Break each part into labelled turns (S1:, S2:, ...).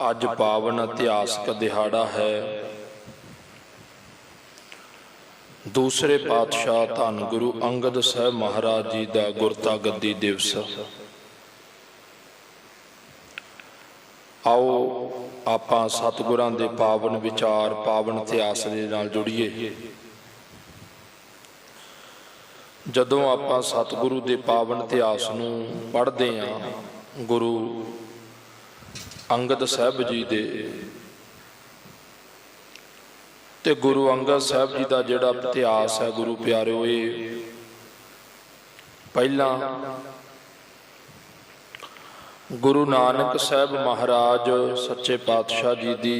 S1: ਅੱਜ ਪਾਵਨ ਇਤਿਹਾਸਕ ਦਿਹਾੜਾ ਹੈ। ਦੂਸਰੇ ਪਾਤਸ਼ਾਹ ਧੰਨ ਗੁਰੂ ਅੰਗਦ ਸਾਹਿਬ ਮਹਾਰਾਜ ਜੀ ਦਾ ਗੁਰਤਾ ਗੱਦੀ ਦਿਵਸ। ਆਓ ਆਪਾਂ ਸਤਿਗੁਰਾਂ ਦੇ ਪਾਵਨ ਵਿਚਾਰ, ਪਾਵਨ ਇਤਿਹਾਸ ਦੇ ਨਾਲ ਜੁੜੀਏ। ਜਦੋਂ ਆਪਾਂ ਸਤਿਗੁਰੂ ਦੇ ਪਾਵਨ ਇਤਿਹਾਸ ਨੂੰ ਪੜ੍ਹਦੇ ਹਾਂ, ਗੁਰੂ ਅੰਗਦ ਸਾਹਿਬ ਜੀ ਦੇ। ਤੇ ਗੁਰੂ ਅੰਗਦ ਸਾਹਿਬ ਜੀ ਦਾ ਜਿਹੜਾ ਇਤਿਹਾਸ ਹੈ ਗੁਰੂ ਪਿਆਰਿਓ, ਇਹ ਪਹਿਲਾਂ ਗੁਰੂ ਨਾਨਕ ਸਾਹਿਬ ਮਹਾਰਾਜ ਸੱਚੇ ਪਾਤਸ਼ਾਹ ਜੀ ਦੀ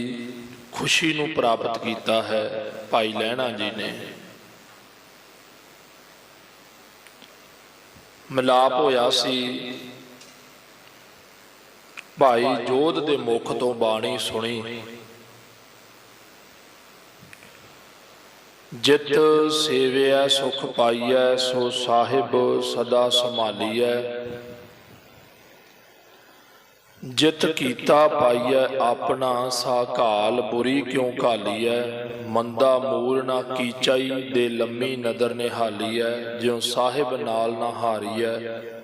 S1: ਖੁਸ਼ੀ ਨੂੰ ਪ੍ਰਾਪਤ ਕੀਤਾ ਹੈ ਭਾਈ ਲਹਿਣਾ ਜੀ ਨੇ। ਮਿਲਾਪ ਹੋਇਆ ਸੀ ਭਾਈ ਜੋਧ ਦੇ ਮੁਖ ਤੋਂ ਬਾਣੀ ਸੁਣੀ। ਜਿਤ ਸੇਵਿਆ ਸੁਖ ਪਾਈਐ, ਸੋ ਸਾਹਿਬ ਸਦਾ ਸੰਭਾਲੀਐ। ਜਿਤ ਕੀਤਾ ਪਾਈਐ ਆਪਣਾ, ਸਾ ਘਾਲ ਬੁਰੀ ਕਿਉ ਘਾਲੀਐ? ਮੰਦਾ ਮੂਰ ਨਾ ਕੀਚਾਈ ਦੇ ਲੰਮੀ ਨਦਰ ਨਿਹਾਲੀਐ, ਜਿਉ ਸਾਹਿਬ ਨਾਲ ਨਾ ਹਾਰੀਐ।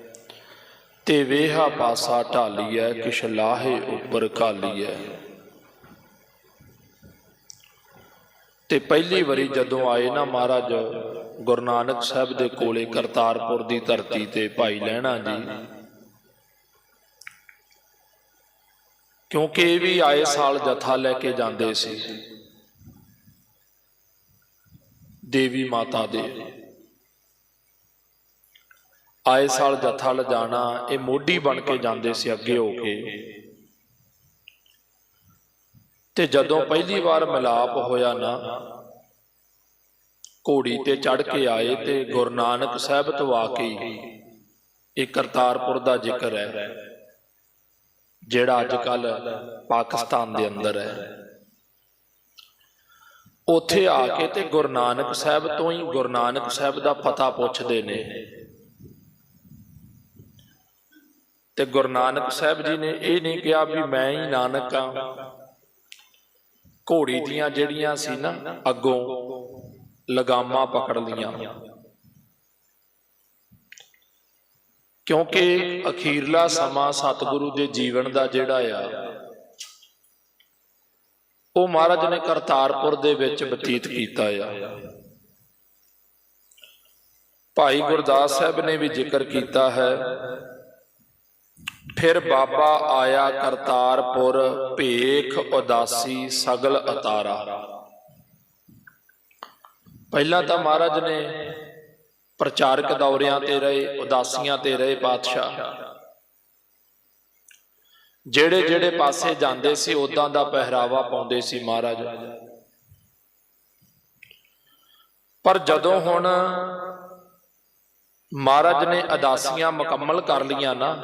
S1: ਤੇ ਵੇਹਾ ਪਾਸਾ ਢਾਲੀਐ, ਕਿਛ ਲਾਹੇ ਉੱਪਰ ਘਾਲੀਐ ਤੇ ਪਹਿਲੀ ਵਾਰੀ ਜਦੋਂ ਆਏ ਨਾ ਮਹਾਰਾਜ, ਗੁਰੂ ਨਾਨਕ ਸਾਹਿਬ ਦੇ ਕੋਲੇ ਕਰਤਾਰਪੁਰ ਦੀ ਧਰਤੀ ਤੇ ਭਾਈ ਲਹਿਣਾ ਜੀ। ਕਿਉਂਕਿ ਇਹ ਵੀ ਆਏ ਸਾਲ ਜਥਾ ਲੈ ਕੇ ਜਾਂਦੇ ਸੀ। ਦੇਵੀ ਮਾਤਾ ਦੇ। ਆਏ ਸਾਲ ਜਥਾ ਲਿਜਾਣਾ, ਇਹ ਮੋਢੀ ਬਣ ਕੇ ਜਾਂਦੇ ਸੀ ਅੱਗੇ ਹੋ ਕੇ। ਤੇ ਜਦੋਂ ਪਹਿਲੀ ਵਾਰ ਮਿਲਾਪ ਹੋਇਆ ਨਾ, ਘੋੜੀ ਤੇ ਚੜ ਕੇ ਆਏ ਤੇ ਗੁਰੂ ਨਾਨਕ ਸਾਹਿਬ ਤੋਂ ਆ ਕੇ ਇਹ ਕਰਤਾਰਪੁਰ ਦਾ ਜ਼ਿਕਰ ਹੈ, ਜਿਹੜਾ ਅੱਜ ਕੱਲ ਪਾਕਿਸਤਾਨ ਦੇ ਅੰਦਰ ਹੈ। ਉੱਥੇ ਆ ਕੇ ਤੇ ਗੁਰੂ ਨਾਨਕ ਸਾਹਿਬ ਤੋਂ ਹੀ ਗੁਰੂ ਨਾਨਕ ਸਾਹਿਬ ਦਾ ਪਤਾ ਪੁੱਛਦੇ ਨੇ। ਤੇ ਗੁਰੂ ਨਾਨਕ ਸਾਹਿਬ ਜੀ ਨੇ ਇਹ ਨਹੀਂ ਕਿਹਾ ਵੀ ਮੈਂ ਹੀ ਨਾਨਕ ਆ ਘੋੜੀ ਦੀਆਂ ਜਿਹੜੀਆਂ ਸੀ ਨਾ, ਅੱਗੋਂ ਲਗਾਮਾਂ ਪਕੜ ਲੀਆਂ। ਕਿਉਂਕਿ ਅਖੀਰਲਾ ਸਮਾਂ ਸਤਿਗੁਰੂ ਦੇ ਜੀਵਨ ਦਾ ਜਿਹੜਾ ਆ, ਉਹ ਮਹਾਰਾਜ ਨੇ ਕਰਤਾਰਪੁਰ ਦੇ ਵਿੱਚ ਬਤੀਤ ਕੀਤਾ ਆ। ਭਾਈ ਗੁਰਦਾਸ ਸਾਹਿਬ ਨੇ ਵੀ ਜ਼ਿਕਰ ਕੀਤਾ ਹੈ ਫਿਰ ਬਾਬਾ ਆਇਆ ਕਰਤਾਰਪੁਰ, ਭੇਖ ਉਦਾਸੀ ਸਗਲ ਅਤਾਰਾ। ਪਹਿਲਾਂ ਤਾਂ ਮਹਾਰਾਜ ਨੇ ਪ੍ਰਚਾਰਕ ਦੌਰਿਆਂ ਤੇ ਰਹੇ, ਉਦਾਸੀਆਂ ਤੇ ਰਹੇ ਪਾਤਸ਼ਾਹ ਜਿਹੜੇ ਜਿਹੜੇ ਪਾਸੇ ਜਾਂਦੇ ਸੀ ਉਦਾਂ ਦਾ ਪਹਿਰਾਵਾ ਪਾਉਂਦੇ ਸੀ ਮਹਾਰਾਜ। ਪਰ ਜਦੋਂ ਹੁਣ ਮਹਾਰਾਜ ਨੇ ਅਦਾਸੀਆਂ ਮੁਕੰਮਲ ਕਰ ਲੀਆਂ ਨਾ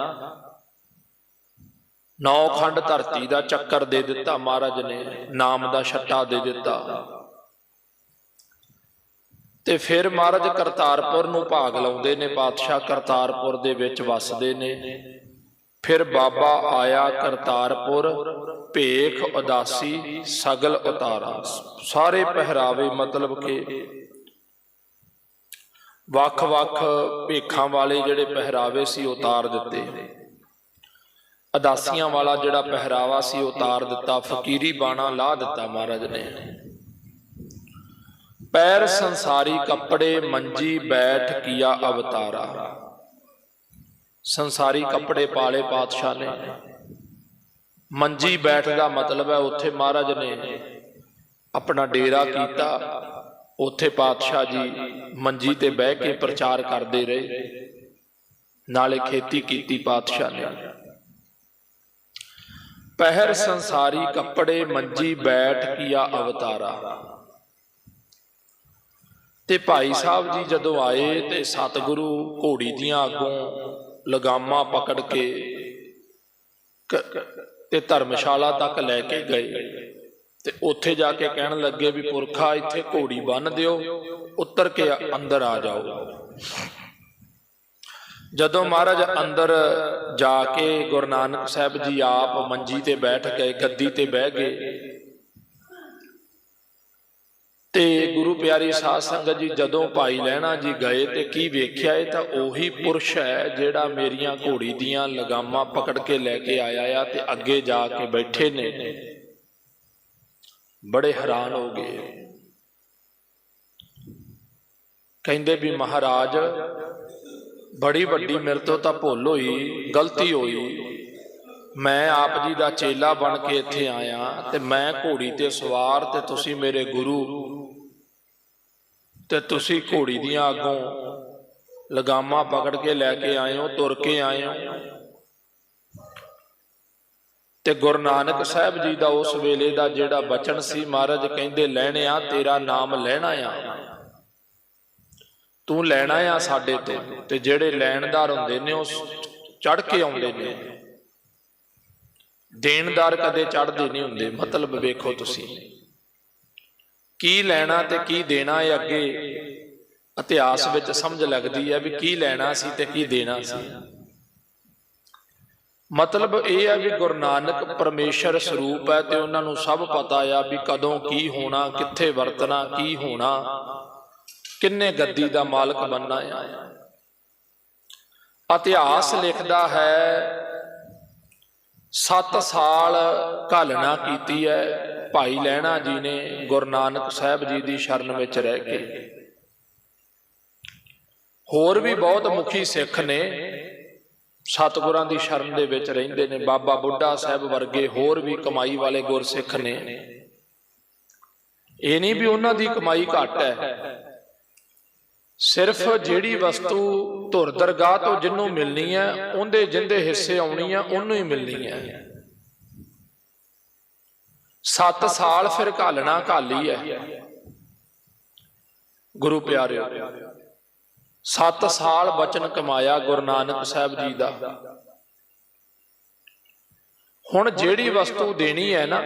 S1: ਨੌ ਖੰਡ ਧਰਤੀ ਦਾ ਚੱਕਰ ਦੇ ਦਿੱਤਾ ਮਹਾਰਾਜ ਨੇ, ਨਾਮ ਦਾ ਛੱਟਾ ਦੇ ਦਿੱਤਾ। ਤੇ ਫਿਰ ਮਹਾਰਾਜ ਕਰਤਾਰਪੁਰ ਨੂੰ ਭਾਗ ਲਾਉਂਦੇ ਨੇ ਪਾਤਸ਼ਾਹ ਕਰਤਾਰਪੁਰ ਦੇ ਵਿੱਚ ਵਸਦੇ ਨੇ। ਫਿਰ ਬਾਬਾ ਆਇਆ ਕਰਤਾਰਪੁਰ, ਭੇਖ, ਉਦਾਸੀ, ਸਗਲ ਉਤਾਰਾ। ਸਾਰੇ ਪਹਿਰਾਵੇ ਮਤਲਬ ਕਿ ਵੱਖ-ਵੱਖ ਭੇਖਾਂ ਵਾਲੇ ਜਿਹੜੇ ਪਹਿਰਾਵੇ ਸੀ, ਉਤਾਰ ਦਿੱਤੇ। ਅਦਾਸੀਆਂ ਵਾਲਾ ਜਿਹੜਾ ਪਹਿਰਾਵਾ ਸੀ ਉਤਾਰ ਦਿੱਤਾ ਫਕੀਰੀ ਬਾਣਾ ਲਾ ਦਿੱਤਾ ਮਹਾਰਾਜ ਨੇ। ਪੈਰ ਸੰਸਾਰੀ ਕੱਪੜੇ ਮੰਜੀ ਬੈਠ ਕੀਆ ਅਵਤਾਰਾ। ਸੰਸਾਰੀ ਕੱਪੜੇ ਪਾਲੇ ਪਾਤਸ਼ਾਹ ਨੇ। ਮੰਜੀ ਬੈਠ ਦਾ ਮਤਲਬ ਹੈ ਉੱਥੇ ਮਹਾਰਾਜ ਨੇ ਆਪਣਾ ਡੇਰਾ ਕੀਤਾ। ਉੱਥੇ ਪਾਤਸ਼ਾਹ ਜੀ ਮੰਜੀ ਤੇ ਬਹਿ ਕੇ ਪ੍ਰਚਾਰ ਕਰਦੇ ਰਹੇ। ਨਾਲੇ ਖੇਤੀ ਕੀਤੀ ਪਾਤਸ਼ਾਹ ਨੇ। ਪਹਿਰ ਸੰਸਾਰੀ ਕੱਪੜੇ ਮੰਜੀ ਬੈਠ ਕੀਆ ਅਵਤਾਰਾ। ਤੇ ਭਾਈ ਸਾਹਿਬ ਜੀ ਜਦੋਂ ਆਏ ਤੇ ਸਤਿਗੁਰੂ ਘੋੜੀ ਦੀਆਂ ਅੱਗੋਂ ਲਗਾਮਾਂ ਪਕੜ ਕੇ ਤੇ ਧਰਮਸ਼ਾਲਾ ਤੱਕ ਲੈ ਕੇ ਗਏ। ਤੇ ਉੱਥੇ ਜਾ ਕੇ ਕਹਿਣ ਲੱਗੇ ਵੀ ਪੁਰਖਾ, ਇੱਥੇ ਘੋੜੀ ਬੰਨ ਦਿਓ, ਉੱਤਰ ਕੇ ਅੰਦਰ ਆ ਜਾਓ। ਜਦੋਂ ਮਹਾਰਾਜ ਅੰਦਰ ਜਾ ਕੇ ਗੁਰੂ ਨਾਨਕ ਸਾਹਿਬ ਜੀ ਆਪ ਮੰਜੀ ਤੇ ਬੈਠ ਗਏ ਗੱਦੀ ਤੇ ਬਹਿ ਗਏ ਤੇ ਗੁਰੂ ਪਿਆਰੀ ਸਾਧ ਸੰਗਤ ਜੀ ਜਦੋਂ ਭਾਈ ਲੈਣਾ ਜੀ ਗਏ ਤੇ ਕੀ ਵੇਖਿਆ ਇਹ ਤਾਂ ਉਹੀ ਪੁਰਸ਼ ਹੈ ਜਿਹੜਾ ਮੇਰੀਆਂ ਘੋੜੀ ਦੀਆਂ ਲਗਾਮਾਂ ਪਕੜ ਕੇ ਲੈ ਕੇ ਆਇਆ ਆ ਤੇ ਅੱਗੇ ਜਾ ਕੇ ਬੈਠੇ ਨੇ। ਬੜੇ ਹੈਰਾਨ ਹੋ ਗਏ। ਕਹਿੰਦੇ ਵੀ ਮਹਾਰਾਜ ਬੜੀ ਵੱਡੀ ਮੇਰੇ ਤੋਂ ਤਾਂ ਭੁੱਲ ਹੋਈ, ਗਲਤੀ ਹੋਈ। ਮੈਂ ਆਪ ਜੀ ਦਾ ਚੇਲਾ ਬਣ ਕੇ ਇੱਥੇ ਆਇਆ ਤੇ ਮੈਂ ਘੋੜੀ ਤੇ ਸਵਾਰ ਤੇ ਤੁਸੀਂ ਮੇਰੇ ਗੁਰੂ ਤੇ ਤੁਸੀਂ ਘੋੜੀ ਦੀਆਂ ਅੱਗੋਂ ਲਗਾਮਾਂ ਪਕੜ ਕੇ ਲੈ ਕੇ ਆਏ ਹੋ ਤੁਰ ਕੇ ਆਏ ਹੋ ਤੇ ਗੁਰੂ ਨਾਨਕ ਸਾਹਿਬ ਜੀ ਦਾ ਉਸ ਵੇਲੇ ਦਾ ਜਿਹੜਾ ਬਚਨ ਸੀ, ਮਹਾਰਾਜ ਕਹਿੰਦੇ, ਲੈਣਿਆ ਤੇਰਾ ਨਾਮ ਲੈਣਾ ਆ ਤੂੰ ਲੈਣਾ ਆ ਸਾਡੇ ਤੋਂ ਤੇ ਜਿਹੜੇ ਲੈਣਦਾਰ ਹੁੰਦੇ ਨੇ ਉਹ ਚੜ ਕੇ ਆਉਂਦੇ ਨੇ। ਦੇਣਦਾਰ ਕਦੇ ਚੜਦੇ ਨਹੀਂ ਹੁੰਦੇ, ਮਤਲਬ ਵੇਖੋ ਤੁਸੀਂ। ਕੀ ਲੈਣਾ ਤੇ ਕੀ ਦੇਣਾ ਇਹ ਅੱਗੇ ਇਤਿਹਾਸ ਵਿੱਚ ਸਮਝ ਲੱਗਦੀ ਹੈ ਵੀ ਕੀ ਲੈਣਾ ਸੀ ਤੇ ਕੀ ਦੇਣਾ ਸੀ। ਮਤਲਬ ਇਹ ਹੈ ਵੀ ਗੁਰੂ ਨਾਨਕ ਪਰਮੇਸ਼ਰ ਸਰੂਪ ਹੈ ਤੇ ਉਹਨਾਂ ਨੂੰ ਸਭ ਪਤਾ ਆ ਵੀ ਕਦੋਂ ਕੀ ਹੋਣਾ, ਕਿੱਥੇ ਵਰਤਣਾ, ਕੀ ਹੋਣਾ। ਕਿੰਨੇ ਗੱਦੀ ਦਾ ਮਾਲਕ ਬਣਨਾ ਆ? ਇਤਿਹਾਸ ਲਿਖਦਾ ਹੈ 7 ਸਾਲ ਘਾਲਣਾ ਕੀਤੀ ਹੈ ਭਾਈ ਲੈਣਾ ਜੀ ਨੇ ਗੁਰੂ ਨਾਨਕ ਸਾਹਿਬ ਜੀ ਦੀ ਸ਼ਰਨ ਵਿੱਚ ਰਹਿ ਕੇ। ਹੋਰ ਵੀ ਬਹੁਤ ਮੁਖੀ ਸਿੱਖ ਨੇ, ਸਤਿਗੁਰਾਂ ਦੀ ਸ਼ਰਨ ਦੇ ਵਿੱਚ ਰਹਿੰਦੇ ਨੇ, ਬਾਬਾ ਬੁੱਢਾ ਸਾਹਿਬ ਵਰਗੇ ਹੋਰ ਵੀ ਕਮਾਈ ਵਾਲੇ ਗੁਰਸਿੱਖ ਨੇ। ਇਹ ਨਹੀਂ ਵੀ ਉਹਨਾਂ ਦੀ ਕਮਾਈ ਘੱਟ ਹੈ ਸਿਰਫ ਜਿਹੜੀ ਵਸਤੂ ਧੁਰ ਦਰਗਾਹ ਤੋਂ ਜਿੰਨੂੰ ਮਿਲਣੀ ਹੈ ਉਹਦੇ ਜਿੰਦੇ ਹਿੱਸੇ ਆਉਣੀ ਹੈ ਉਹਨੂੰ ਹੀ ਮਿਲਣੀ ਹੈ 7 ਸਾਲ ਫਿਰ ਘਾਲਣਾ ਘਾਲੀ ਹੈ ਗੁਰੂ ਪਿਆਰਿਓ 7 ਸਾਲ ਬਚਨ ਕਮਾਇਆ ਗੁਰੂ ਨਾਨਕ ਸਾਹਿਬ ਜੀ ਦਾ। ਹੁਣ ਜਿਹੜੀ ਵਸਤੂ ਦੇਣੀ ਹੈ ਨਾ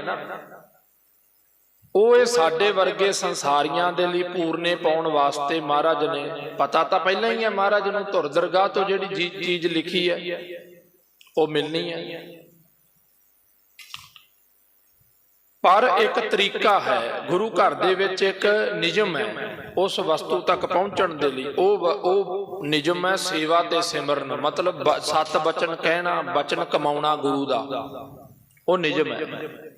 S1: ਉਹ ਇਹ ਸਾਡੇ ਵਰਗੇ ਸੰਸਾਰੀਆਂ ਦੇ ਲਈ ਪੂਰਨੇ ਪਾਉਣ ਵਾਸਤੇ ਮਹਾਰਾਜ ਨੇ, ਪਤਾ ਤਾਂ ਪਹਿਲਾਂ ਹੀ ਹੈ ਮਹਾਰਾਜ ਨੂੰ ਧੁਰ ਦਰਗਾਹ ਤੋਂ ਜਿਹੜੀ ਚੀਜ਼ ਲਿਖੀ ਹੈ, ਉਹ ਮਿਲਣੀ ਹੈ। ਪਰ ਇੱਕ ਤਰੀਕਾ ਹੈ, ਗੁਰੂ ਘਰ ਦੇ ਵਿੱਚ ਇੱਕ ਨਿਯਮ ਹੈ, ਉਸ ਵਸਤੂ ਤੱਕ ਪਹੁੰਚਣ ਦੇ ਲਈ। ਉਹ ਉਹ ਨਿਯਮ ਹੈ ਸੇਵਾ ਤੇ ਸਿਮਰਨ, ਮਤਲਬ ਬ- ਸੱਤ ਬਚਨ ਕਹਿਣਾ, ਬਚਨ ਕਮਾਉਣਾ ਗੁਰੂ ਦਾ। ਉਹ ਨਿਯਮ ਹੈ।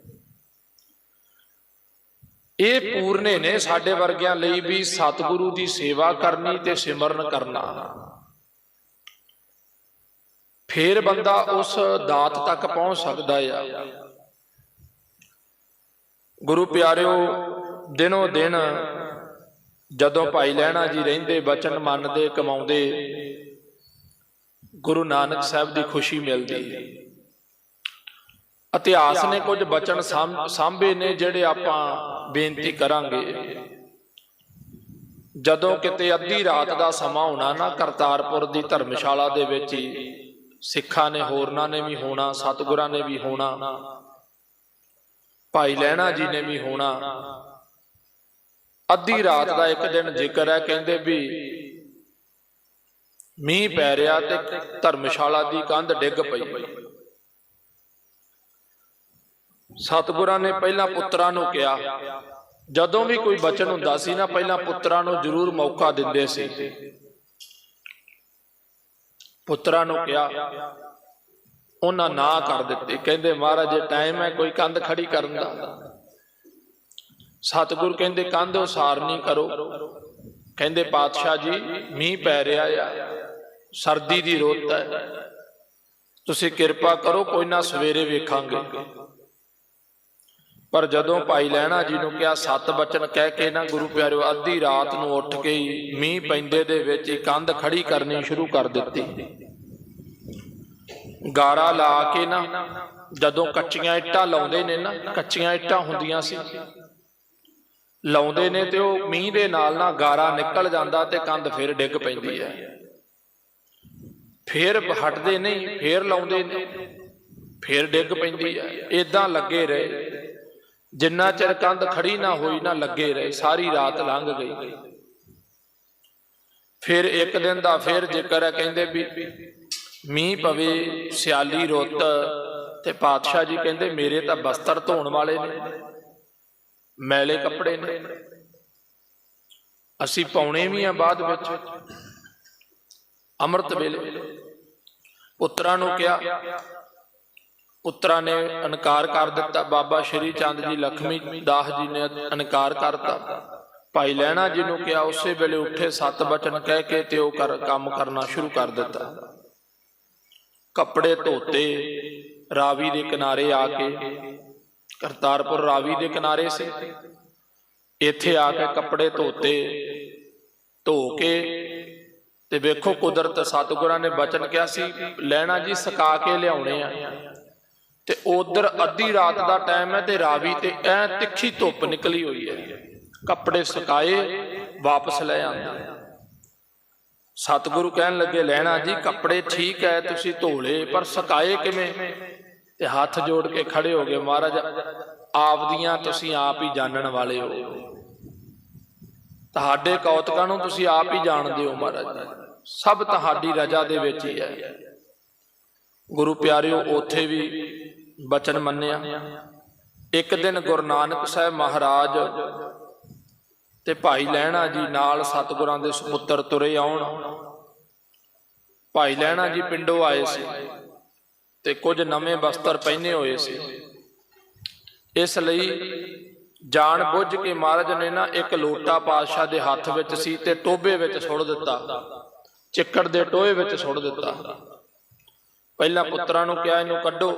S1: ਇਹ ਪੂਰਨੇ ਨੇ ਸਾਡੇ ਵਰਗਿਆਂ ਲਈ ਵੀ ਸਤਿਗੁਰੂ ਦੀ ਸੇਵਾ ਕਰਨੀ ਤੇ ਸਿਮਰਨ ਕਰਨਾ। ਫੇਰ ਬੰਦਾ ਉਸ ਦਾਤ ਤੱਕ ਪਹੁੰਚ ਸਕਦਾ ਆ। ਗੁਰੂ ਪਿਆਰਿਓ, ਦਿਨੋ ਦਿਨ ਜਦੋਂ ਭਾਈ ਲੈਣਾ ਜੀ ਰਹਿੰਦੇ, ਬਚਨ ਮੰਨਦੇ, ਕਮਾਉਂਦੇ, ਗੁਰੂ ਨਾਨਕ ਸਾਹਿਬ ਦੀ ਖੁਸ਼ੀ ਮਿਲਦੀ ਇਤਿਹਾਸ ਨੇ ਕੁਝ ਬਚਨ ਸਾਂਭ- ਨੇ ਜਿਹੜੇ ਆਪਾਂ ਬੇਨਤੀ ਕਰਾਂਗੇ। ਜਦੋਂ ਕਿਤੇ ਅੱਧੀ ਰਾਤ ਦਾ ਸਮਾਂ ਹੋਣਾ ਨਾ ਕਰਤਾਰਪੁਰ ਦੀ ਧਰਮਸ਼ਾਲਾ ਦੇ ਵਿੱਚ ਹੀ ਸਿੱਖਾਂ ਨੇ ਹੋਰਨਾਂ ਨੇ ਵੀ ਹੋਣਾ ਸਤਿਗੁਰਾਂ ਨੇ ਵੀ ਹੋਣਾ ਭਾਈ ਲੈਣਾ ਜੀ ਨੇ ਵੀ ਹੋਣਾ। ਅੱਧੀ ਰਾਤ ਦਾ ਇੱਕ ਦਿਨ ਜ਼ਿਕਰ ਹੈ ਕਹਿੰਦੇ ਵੀ ਮੀਂਹ ਪੈ ਰਿਹਾ ਤੇ ਧਰਮਸ਼ਾਲਾ ਦੀ ਕੰਧ ਡਿੱਗ ਪਈ। ਸਤਿਗੁਰਾਂ ਨੇ ਪਹਿਲਾਂ ਪੁੱਤਰਾਂ ਨੂੰ ਕਿਹਾ, ਜਦੋਂ ਵੀ ਕੋਈ ਬਚਨ ਹੁੰਦਾ ਸੀ ਨਾ, ਪਹਿਲਾਂ ਪੁੱਤਰਾਂ ਨੂੰ ਜ਼ਰੂਰ ਮੌਕਾ ਦਿੰਦੇ ਸੀ। ਪੁੱਤਰਾਂ ਨੂੰ ਕਿਹਾ, ਉਹਨਾਂ ਨਾ ਕਰ ਦਿੱਤੇ। ਕਹਿੰਦੇ, ਮਹਾਰਾਜ ਇਹ ਟਾਈਮ ਹੈ, ਕੋਈ ਕੰਧ ਖੜੀ ਕਰਨ ਦਾ। ਸਤਿਗੁਰ ਕਹਿੰਦੇ, ਕੰਧ ਉਸਾਰ ਨਹੀਂ ਕਰੋ। ਕਹਿੰਦੇ, ਪਾਤਸ਼ਾਹ ਜੀ, ਮੀਂਹ ਪੈ ਰਿਹਾ ਆ, ਸਰਦੀ ਦੀ ਰੁੱਤ ਹੈ। ਤੁਸੀਂ ਕਿਰਪਾ ਕਰੋ, ਕੋਈ ਨਾ ਸਵੇਰੇ ਵੇਖਾਂਗੇ। ਪਰ ਜਦੋਂ ਭਾਈ ਲੈਣਾ ਜੀ ਨੂੰ ਕਿਹਾ ਸੱਤ ਬਚਨ ਕਹਿ ਕੇ ਨਾ ਗੁਰੂ ਪਿਆਰਿਓ ਅੱਧੀ ਰਾਤ ਨੂੰ ਉੱਠ ਕੇ ਹੀ ਮੀਂਹ ਪੈਂਦੇ ਦੇ ਵਿੱਚ ਹੀ ਕੰਧ ਖੜੀ ਕਰਨੀ ਸ਼ੁਰੂ ਕਰ ਦਿੱਤੀ। ਗਾਰਾ ਲਾ ਕੇ ਨਾ ਜਦੋਂ ਕੱਚੀਆਂ ਇੱਟਾਂ ਲਾਉਂਦੇ ਨੇ ਨਾ ਕੱਚੀਆਂ ਇੱਟਾਂ ਹੁੰਦੀਆਂ ਸੀ। ਲਾਉਂਦੇ ਨੇ ਤੇ ਉਹ ਮੀਂਹ ਦੇ ਨਾਲ ਨਾ ਗਾਰਾ ਨਿਕਲ ਜਾਂਦਾ ਤੇ ਕੰਧ ਫਿਰ ਡਿੱਗ ਪੈਂਦੀ ਹੈ। ਫਿਰ ਹਟਦੇ ਨਹੀਂ ਫਿਰ ਲਾਉਂਦੇ ਨੇ। ਫਿਰ ਡਿੱਗ ਪੈਂਦੀ ਹੈ। ਇਦਾਂ ਲੱਗੇ ਰਹੇ। ਜਿੰਨਾ ਚਿਰ ਕੰਧ ਖੜੀ ਨਾ ਹੋਈ ਨਾ ਲੱਗੇ ਰਹੇ, ਸਾਰੀ ਰਾਤ ਲੰਘ ਗਈ। ਫਿਰ ਇੱਕ ਦਿਨ ਦਾ ਫਿਰ ਜ਼ਿਕਰ ਹੈ, ਕਹਿੰਦੇ ਵੀ ਮੀਂਹ ਪਵੇ, ਸਿਆਲੀ ਰੁੱਤ ਤੇ ਪਾਤਸ਼ਾਹ ਜੀ ਕਹਿੰਦੇ ਮੇਰੇ ਤਾਂ ਬਸਤਰ ਧੋਣ ਵਾਲੇ ਨੇ, ਮੈਲੇ ਕੱਪੜੇ ਨੇ। ਅਸੀਂ ਪਾਉਣੇ ਵੀ ਆ ਬਾਅਦ ਵਿੱਚ। ਅੰਮ੍ਰਿਤ ਵੇਲੇ ਪੁੱਤਰਾਂ ਨੂੰ ਕਿਹਾ ਪੁੱਤਰਾਂ ਨੇ ਇਨਕਾਰ ਕਰ ਦਿੱਤਾ। ਬਾਬਾ ਸ਼੍ਰੀ ਚੰਦ ਜੀ, ਲਖਮੀ ਦਾਸ ਜੀ ਨੇ ਇਨਕਾਰ ਕਰਤਾ ਭਾਈ ਲੈਣਾ ਜੀ ਨੂੰ ਕਿਹਾ, ਉਸੇ ਵੇਲੇ ਉੱਠੇ, ਸੱਤ ਬਚਨ ਕਹਿ ਕੇ ਤੇ ਉਹ ਕਰ ਕੰਮ ਕਰਨਾ ਸ਼ੁਰੂ ਕਰ ਦਿੱਤਾ। ਕੱਪੜੇ ਧੋਤੇ, ਰਾਵੀ ਦੇ ਕਿਨਾਰੇ ਆ ਕੇ, ਕਰਤਾਰਪੁਰ ਰਾਵੀ ਦੇ ਕਿਨਾਰੇ ਸੀ। ਇੱਥੇ ਆ ਕੇ ਕੱਪੜੇ ਧੋਤੇ, ਧੋ ਕੇ ਤੇ ਵੇਖੋ ਕੁਦਰਤ ਸਤਿਗੁਰਾਂ ਨੇ ਬਚਨ ਕਿਹਾ ਸੀ ਲੈਣਾ ਜੀ, ਸਕਾ ਕੇ ਲਿਆਉਣੇ ਆ। ਤੇ ਉਧਰ ਅੱਧੀ ਰਾਤ ਦਾ ਟਾਈਮ ਹੈ ਤੇ ਰਾਵੀ ਤੇ ਐ ਤਿੱਖੀ ਧੁੱਪ ਨਿਕਲੀ ਹੋਈ ਹੈ। ਕੱਪੜੇ ਸੁਕਾਏ, ਵਾਪਸ ਲੈ ਆਂਦੇ ਸਤਿਗੁਰੂ ਕਹਿਣ ਲੱਗੇ ਲੈਣਾ ਜੀ, ਕੱਪੜੇ ਠੀਕ ਹੈ ਤੁਸੀਂ ਧੋਲੇ, ਪਰ ਸੁਕਾਏ ਕਿਵੇਂ? ਤੇ ਹੱਥ ਜੋੜ ਕੇ ਖੜੇ ਹੋ ਗਏ, ਮਹਾਰਾਜ, ਆਪਦੀਆਂ ਤੁਸੀਂ ਆਪ ਹੀ ਜਾਣਨ ਵਾਲੇ ਹੋ। ਤੁਹਾਡੇ ਕੌਤਕਾਂ ਨੂੰ ਤੁਸੀਂ ਆਪ ਹੀ ਜਾਣਦੇ ਹੋ, ਮਹਾਰਾਜ। ਸਭ ਤੁਹਾਡੀ ਰਜਾ ਦੇ ਵਿੱਚ ਹੀ ਹੈ। ਗੁਰੂ ਪਿਆਰਿਓ, ਉੱਥੇ ਵੀ ਬਚਨ ਮੰਨਿਆ। ਇੱਕ ਦਿਨ ਗੁਰੂ ਨਾਨਕ ਸਾਹਿਬ ਮਹਾਰਾਜ ਤੇ ਭਾਈ ਲੈਣਾ ਜੀ ਨਾਲ ਸਤਿਗੁਰਾਂ ਦੇ ਸੁਪੁੱਤਰ ਤੁਰੇ ਆਉਣ। ਭਾਈ ਲੈਣਾ ਜੀ ਪਿੰਡੋਂ ਆਏ ਸੀ ਤੇ ਕੁਝ ਨਵੇਂ ਵਸਤਰ ਪਹਿਨੇ ਹੋਏ ਸੀ। ਇਸ ਲਈ ਜਾਣ ਬੁੱਝ ਕੇ ਮਹਾਰਾਜ ਨੇ ਨਾ ਇੱਕ ਲੋਟਾ ਪਾਤਸ਼ਾਹ ਦੇ ਹੱਥ ਵਿੱਚ ਸੀ ਤੇ ਟੋਬੇ ਵਿੱਚ ਸੁੱਟ ਦਿੱਤਾ। ਚਿੱਕੜ ਦੇ ਟੋਏ ਵਿੱਚ ਸੁੱਟ ਦਿੱਤਾ। ਪਹਿਲਾਂ ਪੁੱਤਰਾਂ ਨੂੰ ਕਿਹਾ, ਇਹਨੂੰ ਕੱਢੋ।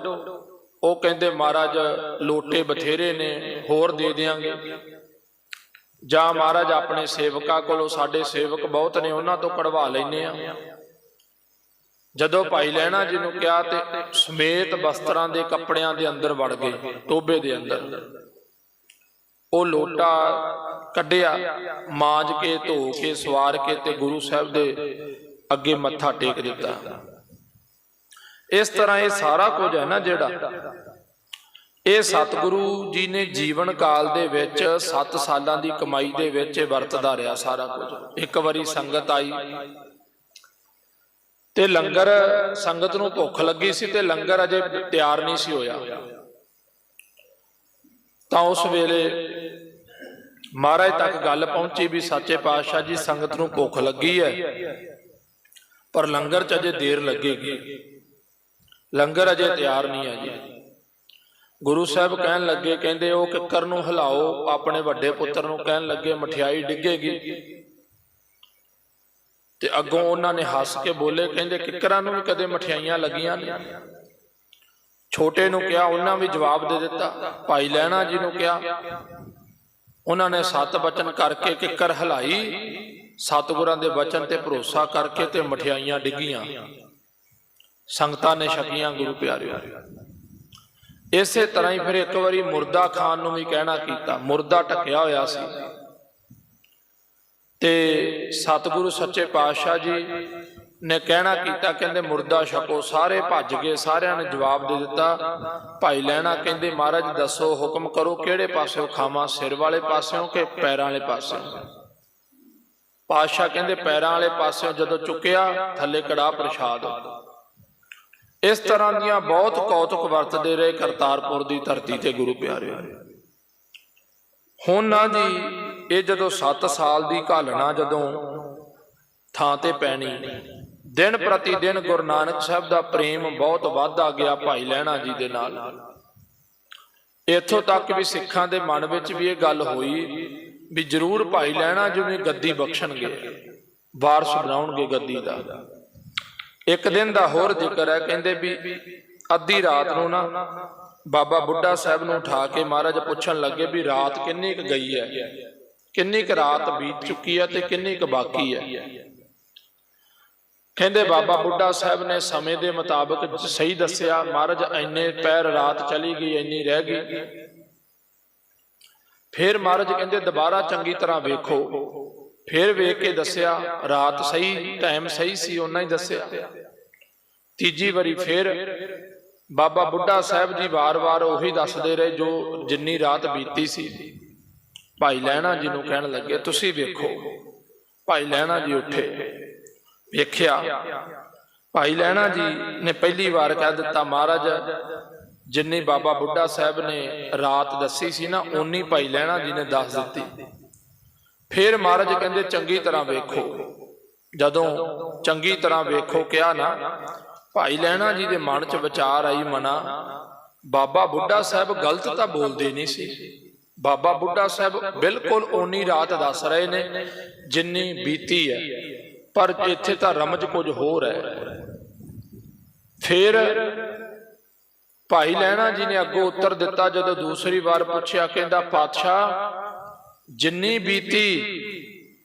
S1: ਉਹ ਕਹਿੰਦੇ, ਮਹਾਰਾਜ, ਲੋਟੇ ਬਥੇਰੇ ਨੇ, ਹੋਰ ਦੇ ਦਿਆਂਗੇ। ਜਾਂ, ਮਹਾਰਾਜ, ਆਪਣੇ ਸੇਵਕਾਂ ਕੋਲੋਂ ਸਾਡੇ ਸੇਵਕ ਬਹੁਤ ਨੇ, ਉਹਨਾਂ ਤੋਂ ਕਢਵਾ ਲੈਨੇ ਆ ਜਦੋਂ ਭਾਈ ਲੈਣਾ ਜੀ ਨੂੰ ਕਿਹਾ ਤੇ ਸਮੇਤ ਵਸਤਰਾਂ ਦੇ ਕੱਪੜਿਆਂ ਦੇ ਅੰਦਰ ਵੜ ਗਏ ਟੋਬੇ ਦੇ ਅੰਦਰ। ਉਹ ਲੋਟਾ ਕੱਢਿਆ, ਮਾਂਜ ਕੇ, ਧੋ ਕੇ, ਸਵਾਰ ਕੇ ਤੇ ਗੁਰੂ ਸਾਹਿਬ ਦੇ ਅੱਗੇ ਮੱਥਾ ਟੇਕ ਦਿੱਤਾ। ਇਸ ਤਰ੍ਹਾਂ ਇਹ ਸਾਰਾ ਕੁਝ ਹੈ ਨਾ ਜਿਹੜਾ। ਇਹ ਸਤਿਗੁਰੂ ਜੀ ਨੇ ਜੀਵਨ ਕਾਲ ਦੇ ਵਿੱਚ 7 ਸਾਲਾਂ ਦੀ ਕਮਾਈ ਦੇ ਵਿੱਚ ਇਹ ਵਰਤਦਾ ਰਿਹਾ ਸਾਰਾ ਕੁਝ। ਇੱਕ ਵਾਰੀ ਸੰਗਤ ਆਈ ਤੇ ਲੰਗਰ ਸੰਗਤ ਨੂੰ ਭੁੱਖ ਲੱਗੀ ਸੀ ਤੇ ਲੰਗਰ ਅਜੇ ਤਿਆਰ ਨਹੀਂ ਸੀ ਹੋਇਆ। ਤਾਂ ਉਸ ਵੇਲੇ ਮਹਾਰਾਜ ਤੱਕ ਗੱਲ ਪਹੁੰਚੀ ਵੀ ਸੱਚੇ ਪਾਤਸ਼ਾਹ ਜੀ, ਸੰਗਤ ਨੂੰ ਭੁੱਖ ਲੱਗੀ ਹੈ, ਪਰ ਲੰਗਰ ਚ ਅਜੇ ਦੇਰ ਲੱਗੇਗੀ। ਲੰਗਰ ਅਜੇ ਤਿਆਰ ਨਹੀਂ ਹੈ ਜੀ। ਗੁਰੂ ਸਾਹਿਬ ਕਹਿਣ ਲੱਗੇ, ਕਹਿੰਦੇ, ਉਹ ਕਿੱਕਰ ਨੂੰ ਹਿਲਾਓ, ਆਪਣੇ ਵੱਡੇ ਪੁੱਤਰ ਨੂੰ ਕਹਿਣ ਲੱਗੇ, ਮਠਿਆਈ ਡਿੱਗੇਗੀ। ਤੇ ਅੱਗੋਂ ਉਹਨਾਂ ਨੇ ਹੱਸ ਕੇ ਬੋਲੇ, ਕਹਿੰਦੇ, ਕਿੱਕਰਾਂ ਨੂੰ ਵੀ ਕਦੇ ਮਠਿਆਈਆਂ ਲੱਗੀਆਂ ਨੇ ਛੋਟੇ ਨੂੰ ਕਿਹਾ, ਉਹਨਾਂ ਵੀ ਜਵਾਬ ਦੇ ਦਿੱਤਾ, ਭਾਈ ਲੈਣਾ ਜੀ ਨੂੰ ਕਿਹਾ, ਉਹਨਾਂ ਨੇ ਸੱਤ ਬਚਨ ਕਰਕੇ ਕਿੱਕਰ ਹਲਾਈ, ਸਤਿਗੁਰਾਂ ਦੇ ਬਚਨ ਤੇ ਭਰੋਸਾ ਕਰਕੇ ਤੇ ਮਠਿਆਈਆਂ ਡਿੱਗੀਆਂ। ਸੰਗਤਾਂ ਨੇ ਛਕੀਆਂ ਗੁਰੂ ਪਿਆਰਿਓ। ਇਸੇ ਤਰ੍ਹਾਂ ਹੀ ਫਿਰ ਇੱਕ ਵਾਰੀ ਮੁਰਦਾ ਖਾਨ ਨੂੰ ਵੀ ਕਹਿਣਾ ਕੀਤਾ। ਮੁਰਦਾ ਟਕਿਆ ਹੋਇਆ ਸੀ। ਤੇ ਸਤਿਗੁਰੂ ਸੱਚੇ ਪਾਤਸ਼ਾਹ ਜੀ ਨੇ ਕਹਿਣਾ ਕੀਤਾ, ਕਹਿੰਦੇ ਮੁਰਦਾ ਛਕੋ। ਸਾਰੇ ਭੱਜ ਗਏ, ਸਾਰਿਆਂ ਨੇ ਜਵਾਬ ਦੇ ਦਿੱਤਾ। ਭਾਈ ਲੈਣਾ ਕਹਿੰਦੇ, ਮਹਾਰਾਜ, ਦੱਸੋ, ਹੁਕਮ ਕਰੋ, ਕਿਹੜੇ ਪਾਸਿਓਂ ਖਾਵਾਂ ਸਿਰ ਵਾਲੇ ਪਾਸਿਓਂ ਕਿ ਪੈਰਾਂ ਵਾਲੇ ਪਾਸਿਓਂ? ਪਾਤਸ਼ਾਹ ਕਹਿੰਦੇ, ਪੈਰਾਂ ਵਾਲੇ ਪਾਸਿਓਂ ਜਦੋਂ ਚੁੱਕਿਆ, ਥੱਲੇ ਕੜਾ ਪ੍ਰਸ਼ਾਦ। ਇਸ ਤਰ੍ਹਾਂ ਦੀਆਂ ਬਹੁਤ ਕੌਤਕ ਵਰਤਦੇ ਰਹੇ ਕਰਤਾਰਪੁਰ ਦੀ ਧਰਤੀ ਤੇ ਗੁਰੂ ਪਿਆਰਿਓ ਹੁਣ ਨਾ ਜੀ, ਇਹ ਜਦੋਂ 7 ਸਾਲ ਦੀ ਘਾਲਣਾ ਜਦੋਂ ਥਾਂ ਤੇ ਪੈਣੀ, ਦਿਨ ਪ੍ਰਤੀ ਦਿਨ ਗੁਰੂ ਨਾਨਕ ਸਾਹਿਬ ਦਾ ਪ੍ਰੇਮ ਬਹੁਤ ਵੱਧਦਾ ਗਿਆ ਭਾਈ ਲੈਣਾ ਜੀ ਦੇ ਨਾਲ। ਇੱਥੋਂ ਤੱਕ ਵੀ ਸਿੱਖਾਂ ਦੇ ਮਨ ਵਿੱਚ ਵੀ ਇਹ ਗੱਲ ਹੋਈ ਵੀ ਜ਼ਰੂਰ ਭਾਈ ਲੈਣਾ ਜਿਵੇਂ ਗੱਦੀ ਬਖਸ਼ਣਗੇ, ਵਾਰਸ ਬਣਾਉਣਗੇ ਗੱਦੀ ਦਾ। ਇੱਕ ਦਿਨ ਦਾ ਹੋਰ ਜ਼ਿਕਰ ਹੈ, ਕਹਿੰਦੇ ਵੀ ਅੱਧੀ ਰਾਤ ਨੂੰ ਨਾ ਬਾਬਾ ਬੁੱਢਾ ਸਾਹਿਬ ਨੂੰ ਉਠਾ ਕੇ ਮਹਾਰਾਜ ਪੁੱਛਣ ਲੱਗੇ ਵੀ ਰਾਤ ਕਿੰਨੀ ਕੁ ਗਈ ਹੈ? ਕਿੰਨੀ ਕੁ ਰਾਤ ਬੀਤ ਚੁੱਕੀ ਹੈ ਤੇ ਕਿੰਨੀ ਕੁ ਬਾਕੀ ਹੈ? ਕਹਿੰਦੇ ਬਾਬਾ ਬੁੱਢਾ ਸਾਹਿਬ ਨੇ ਸਮੇਂ ਦੇ ਮੁਤਾਬਕ ਸਹੀ ਦੱਸਿਆ, ਮਹਾਰਾਜ ਐਨੇ ਪੈਰ ਰਾਤ ਚਲੀ ਗਈ ਐਨੀ ਰਹਿ ਗਈ। ਫਿਰ ਮਹਾਰਾਜ ਕਹਿੰਦੇ, ਦੁਬਾਰਾ ਚੰਗੀ ਤਰ੍ਹਾਂ ਵੇਖੋ। ਫਿਰ ਵੇਖ ਕੇ ਦੱਸਿਆ, ਰਾਤ ਸਹੀ, ਟਾਈਮ ਸਹੀ ਸੀ ਉਹਨਾਂ ਹੀ ਦੱਸਿਆ। ਤੀਜੀ ਵਾਰੀ ਫਿਰ ਬਾਬਾ ਬੁੱਢਾ ਸਾਹਿਬ ਜੀ ਵਾਰ-ਵਾਰ ਉਹੀ ਦੱਸਦੇ ਰਹੇ ਜੋ ਜਿੰਨੀ ਰਾਤ ਬੀਤੀ ਸੀ। ਭਾਈ ਲੈਣਾ ਜੀ ਨੂੰ ਕਹਿਣ ਲੱਗੇ, ਤੁਸੀਂ ਵੇਖੋ। ਭਾਈ ਲਹਿਣਾ ਜੀ ਉੱਠੇ, ਵੇਖਿਆ। ਭਾਈ ਲਹਿਣਾ ਜੀ ਨੇ ਪਹਿਲੀ ਵਾਰ ਕਹਿ ਦਿੱਤਾ, ਮਹਾਰਾਜ, ਜਿੰਨੀ ਬਾਬਾ ਬੁੱਢਾ ਸਾਹਿਬ ਨੇ ਰਾਤ ਦੱਸੀ ਸੀ ਨਾ, ਓਨੀ ਭਾਈ ਲਹਿਣਾ ਜੀ ਨੇ ਦੱਸ ਦਿੱਤੀ। ਫਿਰ ਮਹਾਰਾਜ ਕਹਿੰਦੇ, ਚੰਗੀ ਤਰ੍ਹਾਂ ਵੇਖੋ। ਜਦੋਂ ਚੰਗੀ ਤਰ੍ਹਾਂ ਵੇਖੋ, ਕਿਹਾ ਨਾ, ਭਾਈ ਲਹਿਣਾ ਜੀ ਦੇ ਮਨ 'ਚ ਵਿਚਾਰ ਆਈ ਮਨਾ। ਬਾਬਾ ਬੁੱਢਾ ਸਾਹਿਬ ਗਲਤ ਤਾਂ ਬੋਲਦੇ ਨਹੀਂ ਸੀ। ਬਾਬਾ ਬੁੱਢਾ ਸਾਹਿਬ ਬਿਲਕੁਲ ਓਨੀ ਰਾਤ ਦੱਸ ਰਹੇ ਨੇ ਜਿੰਨੀ ਬੀਤੀ ਹੈ। ਪਰ ਇੱਥੇ ਤਾਂ ਰਮਜ ਕੁਝ ਹੋਰ ਹੈ। ਫਿਰ ਭਾਈ ਲਹਿਣਾ ਜੀ ਨੇ ਅੱਗੋਂ ਉੱਤਰ ਦਿੱਤਾ ਜਦੋਂ ਦੂਸਰੀ ਵਾਰ ਪੁੱਛਿਆ, ਕਹਿੰਦਾ, ਪਾਤਸ਼ਾਹ ਜਿੰਨੀ ਬੀਤੀ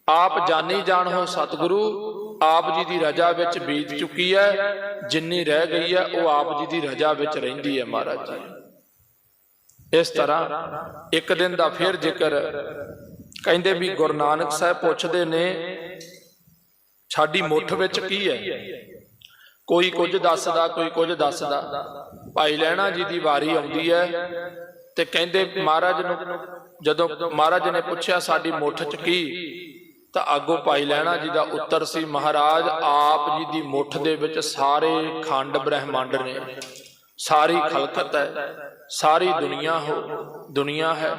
S1: ਆਪ ਜਾਣੀ ਜਾਣ ਹੋ ਸਤਿਗੁਰੂ, ਆਪ ਜੀ ਦੀ ਰਜਾ ਵਿੱਚ ਬੀਤ ਚੁੱਕੀ ਹੈ। ਜਿੰਨੀ ਰਹਿ ਗਈ ਹੈ, ਉਹ ਆਪ ਜੀ ਦੀ ਰਜਾ ਵਿੱਚ ਰਹਿੰਦੀ ਹੈ ਮਹਾਰਾਜ ਜੀ। ਇਸ ਤਰ੍ਹਾਂ ਇੱਕ ਦਿਨ ਦਾ ਫਿਰ ਜ਼ਿਕਰ ਕਹਿੰਦੇ ਵੀ ਗੁਰੂ ਨਾਨਕ ਸਾਹਿਬ ਪੁੱਛਦੇ ਨੇ, ਸਾਡੀ ਮੁੱਠ ਵਿੱਚ ਕੀ ਹੈ? ਕੋਈ ਕੁਝ ਦੱਸਦਾ, ਕੋਈ ਕੁਝ ਦੱਸਦਾ। ਭਾਈ ਲੈਣਾ ਜੀ ਦੀ ਵਾਰੀ ਆਉਂਦੀ ਹੈ। ਤੇ ਕਹਿੰਦੇ ਮਹਾਰਾਜ ਨੂੰ, ਜਦੋਂ ਮਹਾਰਾਜ ਨੇ ਪੁੱਛਿਆ ਸਾਡੀ ਮੁੱਠ 'ਚ ਕੀ, ਤਾਂ ਅੱਗੋਂ ਭਾਈ ਲੈਣਾ ਜੀ ਦਾ ਉੱਤਰ ਸੀ, ਮਹਾਰਾਜ, ਆਪ ਜੀ ਦੀ ਮੁੱਠ ਦੇ ਵਿੱਚ ਸਾਰੇ ਖੰਡ ਬ੍ਰਹਿਮੰਡ ਨੇ। ਸਾਰੀ ਖਲਕਤ ਹੈ, ਸਾਰੀ ਦੁਨੀਆ ਹੋ, ਦੁਨੀਆ ਹੈ।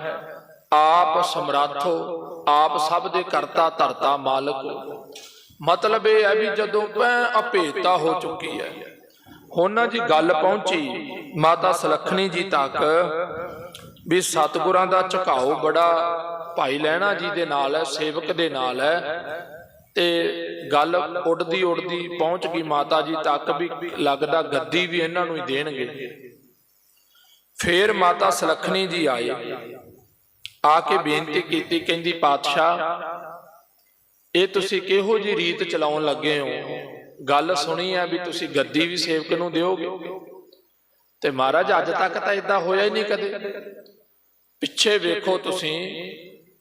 S1: ਆਪ ਸਮਰੱਥ ਹੋ ਆਪ ਸਭ ਦੇ ਕਰਤਾ ਧਰਤਾ ਮਾਲਕ ਹੋ। ਮਤਲਬ ਇਹ ਹੈ ਵੀ ਜਦੋਂ ਮੈਂ ਅਭੇਤਾ ਹੋ ਚੁੱਕੀ ਹੈ। ਹੁਣ ਜੀ ਗੱਲ ਪਹੁੰਚੀ, ਮਾਤਾ ਸਲੱਖਣੀ ਜੀ ਤੱਕ ਵੀ ਸਤਿਗੁਰਾਂ ਦਾ ਝੁਕਾਓ ਬੜਾ ਭਾਈ ਲੈਣਾ ਜੀ ਦੇ ਨਾਲ ਹੈ, ਸੇਵਕ ਦੇ ਨਾਲ ਹੈ। ਤੇ ਗੱਲ ਉੱਡਦੀ ਉੱਡਦੀ ਪਹੁੰਚ ਗਈ ਮਾਤਾ ਜੀ ਤੱਕ ਵੀ ਲੱਗਦਾ ਗੱਦੀ ਵੀ ਇਹਨਾਂ ਨੂੰ ਹੀ ਦੇਣਗੇ। ਫੇਰ ਮਾਤਾ ਸਲੱਖਣੀ ਜੀ ਆਏ। ਆ ਕੇ ਬੇਨਤੀ ਕੀਤੀ, ਕਹਿੰਦੀ, ਪਾਤਸ਼ਾਹ, ਇਹ ਤੁਸੀਂ ਕਿਹੋ ਜੀ ਰੀਤ ਚਲਾਉਣ ਲੱਗੇ ਹੋ? ਗੱਲ ਸੁਣੀ ਆ ਵੀ ਤੁਸੀਂ ਗੱਦੀ ਵੀ ਸੇਵਕ ਨੂੰ ਦਿਓਗੇ? ਤੇ ਮਹਾਰਾਜ, ਅੱਜ ਤੱਕ ਤਾਂ ਇਦਾਂ ਹੋਇਆ ਹੀ ਨਹੀਂ ਕਦੇ। ਪਿੱਛੇ ਵੇਖੋ ਤੁਸੀਂ,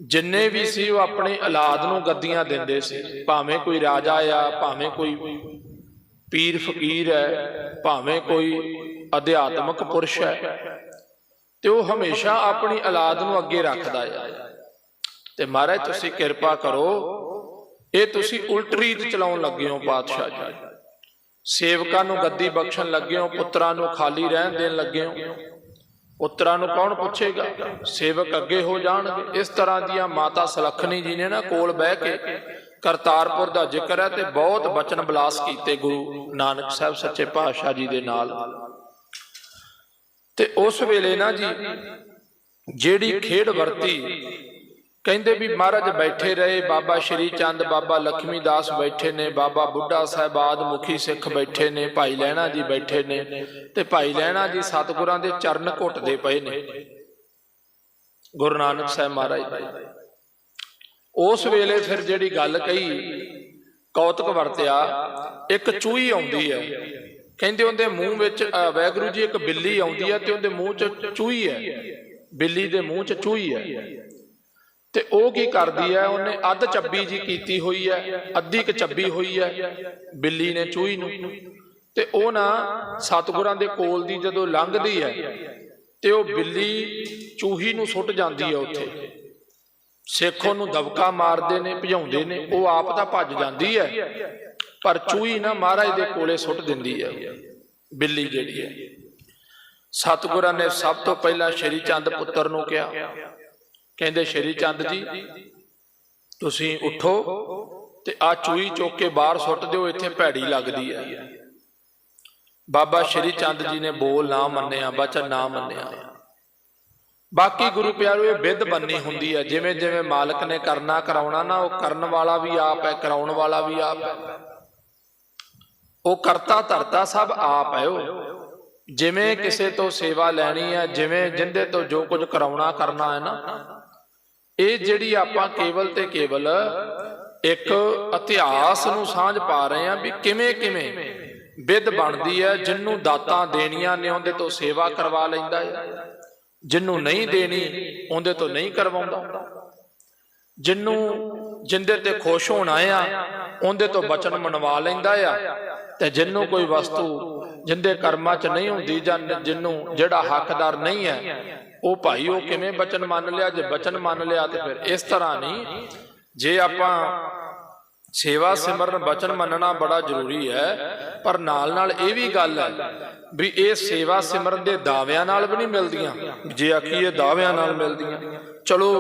S1: ਜਿੰਨੇ ਵੀ ਸੀ ਉਹ ਆਪਣੇ ਔਲਾਦ ਨੂੰ ਗੱਦੀਆਂ ਦਿੰਦੇ ਸੀ। ਭਾਵੇਂ ਕੋਈ ਰਾਜਾ ਆ, ਭਾਵੇਂ ਕੋਈ ਪੀਰ ਫਕੀਰ ਹੈ, ਭਾਵੇਂ ਕੋਈ ਅਧਿਆਤਮਕ ਪੁਰਸ਼ ਹੈ, ਤੇ ਉਹ ਹਮੇਸ਼ਾ ਆਪਣੀ ਔਲਾਦ ਨੂੰ ਅੱਗੇ ਰੱਖਦਾ ਹੈ ਤੇ ਮਹਾਰਾਜ, ਤੁਸੀਂ ਕਿਰਪਾ ਕਰੋ, ਇਹ ਤੁਸੀਂ ਉਲਟ ਰੀਤ ਚਲਾਉਣ ਲੱਗੇ ਹੋ ਪਾਤਸ਼ਾਹ ਜੀ। ਸੇਵਕਾਂ ਨੂੰ ਗੱਦੀ ਬਖਸ਼ਣ ਲੱਗੇ ਹੋ, ਪੁੱਤਰਾਂ ਨੂੰ ਖਾਲੀ ਰਹਿਣ ਦੇਣ ਲੱਗੇ ਹੋ। ਪੁੱਤਰਾਂ ਨੂੰ ਕੌਣ ਪੁੱਛੇਗਾ? ਸੇਵਕ ਅੱਗੇ ਹੋ ਜਾਣਗੇ। ਇਸ ਤਰ੍ਹਾਂ ਦੀਆਂ ਮਾਤਾ ਸਲੱਖਣੀ ਜੀ ਨੇ ਨਾ ਕੋਲ ਬਹਿ ਕੇ ਕਰਤਾਰਪੁਰ ਦਾ ਜ਼ਿਕਰ ਹੈ ਤੇ ਬਹੁਤ ਬਚਨ ਬਲਾਸ ਕੀਤੇ ਗੁਰੂ ਨਾਨਕ ਸਾਹਿਬ ਸੱਚੇ ਪਾਤਸ਼ਾਹ ਜੀ ਦੇ ਨਾਲ। ਤੇ ਉਸ ਵੇਲੇ ਨਾ ਜੀ ਜਿਹੜੀ ਖੇਡ ਵਰਤੀ ਕਹਿੰਦੇ ਵੀ ਮਹਾਰਾਜ ਬੈਠੇ ਰਹੇ ਬਾਬਾ ਸ਼੍ਰੀ ਚੰਦ ਬਾਬਾ ਲక్ష్ਮੀ ਦਾਸ ਬੈਠੇ ਨੇ ਬਾਬਾ ਬੁੱਢਾ ਸਾਹਿਬ ਆਦ ਮੁਖੀ ਸਿੱਖ ਬੈਠੇ ਨੇ ਭਾਈ ਲਹਿਣਾ ਜੀ ਬੈਠੇ ਨੇ ਤੇ ਭਾਈ ਲਹਿਣਾ ਜੀ ਸਤਿਗੁਰਾਂ ਦੇ ਚਰਨ ਘੁੱਟਦੇ ਪਏ ਨੇ। ਗੁਰੂ ਨਾਨਕ ਸਾਹਿਬ ਮਹਾਰਾਜ ਉਸ ਵੇਲੇ ਫਿਰ ਜਿਹੜੀ ਗੱਲ ਕਹੀ ਕੌਤਕ ਵਰਤਿਆ ਇੱਕ ਚੂਹੀ ਆਉਂਦੀ ਹੈ। ਕਹਿੰਦੇ ਉਹਦੇ ਮੂੰਹ ਵਿੱਚ ਅ, ਵਾਹਿਗੁਰੂ ਜੀ ਇੱਕ ਬਿੱਲੀ ਆਉਂਦੀ ਹੈ ਤੇ ਉਹਦੇ ਮੂੰਹ 'ਚ ਚੂਹੀ ਹੈ। ਬਿੱਲੀ ਦੇ ਮੂੰਹ 'ਚ ਚੂਹੀ ਹੈ। ਤੇ ਉਹ ਕੀ ਕਰਦੀ ਹੈ? ਉਹਨੇ ਅੱਧ ਚੱਬੀ ਜੀ ਕੀਤੀ ਹੋਈ ਹੈ ਅੱਧੀ ਕ ਚੱਬੀ ਹੋਈ ਹੈ ਬਿੱਲੀ ਨੇ ਚੂਹੀ ਨੂੰ। ਤੇ ਉਹ ਨਾ ਸਤਿਗੁਰਾਂ ਦੇ ਕੋਲ ਦੀ ਜਦੋਂ ਲੰਘਦੀ ਹੈ ਤੇ ਉਹ ਬਿੱਲੀ ਚੂਹੀ ਨੂੰ ਸੁੱਟ ਜਾਂਦੀ ਹੈ ਉੱਥੇ। ਸਿੱਖ ਉਹਨੂੰ ਦਬਕਾ ਮਾਰਦੇ ਨੇ ਭਜਾਉਂਦੇ ਨੇ ਉਹ ਆਪ ਤਾਂ ਭੱਜ ਜਾਂਦੀ ਹੈ। ਪਰ ਚੂਹੀ ਨਾ ਮਹਾਰਾਜ ਦੇ ਕੋਲੇ ਸੁੱਟ ਦਿੰਦੀ ਹੈ। ਬਿੱਲੀ ਜਿਹੜੀ ਹੈ। ਸਤਿਗੁਰਾਂ ਨੇ ਸਭ ਤੋਂ ਪਹਿਲਾਂ ਸ਼੍ਰੀ ਚੰਦ ਪੁੱਤਰ ਨੂੰ ਕਿਹਾ। ਕਹਿੰਦੇ ਸ਼੍ਰੀ ਚੰਦ ਜੀ, ਤੁਸੀਂ ਉਠੋ ਤੇ ਆ ਚੂਈ ਚੁੱਕ ਕੇ ਬਾਹਰ ਸੁੱਟ ਦਿਓ, ਇੱਥੇ ਭੈੜੀ ਲੱਗਦੀ ਹੈ। ਬਾਬਾ ਸ਼੍ਰੀ ਚੰਦ ਜੀ ਨੇ ਬੋਲ ਨਾ ਮੰਨਿਆ ਬਚਨ ਨਾ ਮੰਨਿਆ। ਬਾਕੀ ਗੁਰੂ ਪਿਆਰੋ, ਇਹ ਵਿਧ ਬੰਨੀ ਹੁੰਦੀ ਹੈ, ਜਿਵੇਂ ਜਿਵੇਂ ਮਾਲਕ ਨੇ ਕਰਨਾ ਕਰਾਉਣਾ ਨਾ, ਉਹ ਕਰਨ ਵਾਲਾ ਵੀ ਆਪ ਹੈ, ਕਰਾਉਣ ਵਾਲਾ ਵੀ ਆਪ ਹੈ। ਉਹ ਕਰਤਾ ਧਰਤਾ ਸਭ ਆਪ ਹੈ ਉਹ। ਜਿਵੇਂ ਕਿਸੇ ਤੋਂ ਸੇਵਾ ਲੈਣੀ ਹੈ, ਜਿਵੇਂ ਜਿੰਦੇ ਤੋਂ ਜੋ ਕੁਝ ਕਰਾਉਣਾ ਕਰਨਾ ਹੈ ਨਾ ਇਹ ਜਿਹੜੀ ਆਪਾਂ ਕੇਵਲ ਤੇ ਕੇਵਲ ਇੱਕ ਇਤਿਹਾਸ ਨੂੰ ਸਾਂਝ ਪਾ ਰਹੇ ਆ ਵੀ ਕਿਵੇਂ ਕਿਵੇਂ ਵਿਦ ਬਣਦੀ ਹੈ, ਜਿੰਨੂੰ ਦਾਤਾਂ ਦੇਣੀਆਂ ਨੇ ਉਹਦੇ ਤੋਂ ਸੇਵਾ ਕਰਵਾ ਲੈਂਦਾ ਹੈ, ਜਿੰਨੂੰ ਨਹੀਂ ਦੇਣੀ ਉਹਦੇ ਤੋਂ ਨਹੀਂ ਕਰਵਾਉਂਦਾ। ਜਿੰਨੂੰ ਜਿੰਦੇ ਤੇ ਖੁਸ਼ ਹੋਣਾ ਆ, ਉਹਦੇ ਤੋਂ ਬਚਨ ਮਨਵਾ ਲੈਂਦਾ ਆ, ਤੇ ਜਿੰਨੂੰ ਕੋਈ ਵਸਤੂ ਜਿੰਦੇ ਕਰਮਾਂ 'ਚ ਨਹੀਂ ਹੁੰਦੀ ਜਾਂ ਜਿੰਨੂੰ ਜਿਹੜਾ ਹੱਕਦਾਰ ਨਹੀਂ ਹੈ, ਉਹ ਭਾਈ ਉਹ ਕਿਵੇਂ ਬਚਨ ਮੰਨ ਲਿਆ, ਜੇ ਬਚਨ ਮੰਨ ਲਿਆ ਤੇ ਫਿਰ ਇਸ ਤਰ੍ਹਾਂ ਨਹੀਂ। ਜੇ ਆਪਾਂ ਸੇਵਾ ਸਿਮਰਨ ਬਚਨ ਮੰਨਣਾ ਬੜਾ ਜ਼ਰੂਰੀ ਹੈ, ਪਰ ਨਾਲ ਨਾਲ ਇਹ ਵੀ ਗੱਲ ਹੈ ਵੀ ਇਹ ਸੇਵਾ ਸਿਮਰਨ ਦੇ ਦਾਅਵਿਆਂ ਨਾਲ ਵੀ ਨਹੀਂ ਮਿਲਦੀਆਂ। ਜੇ ਆਖੀਏ ਦਾਅਵਿਆਂ ਨਾਲ ਮਿਲਦੀਆਂ। ਚਲੋ,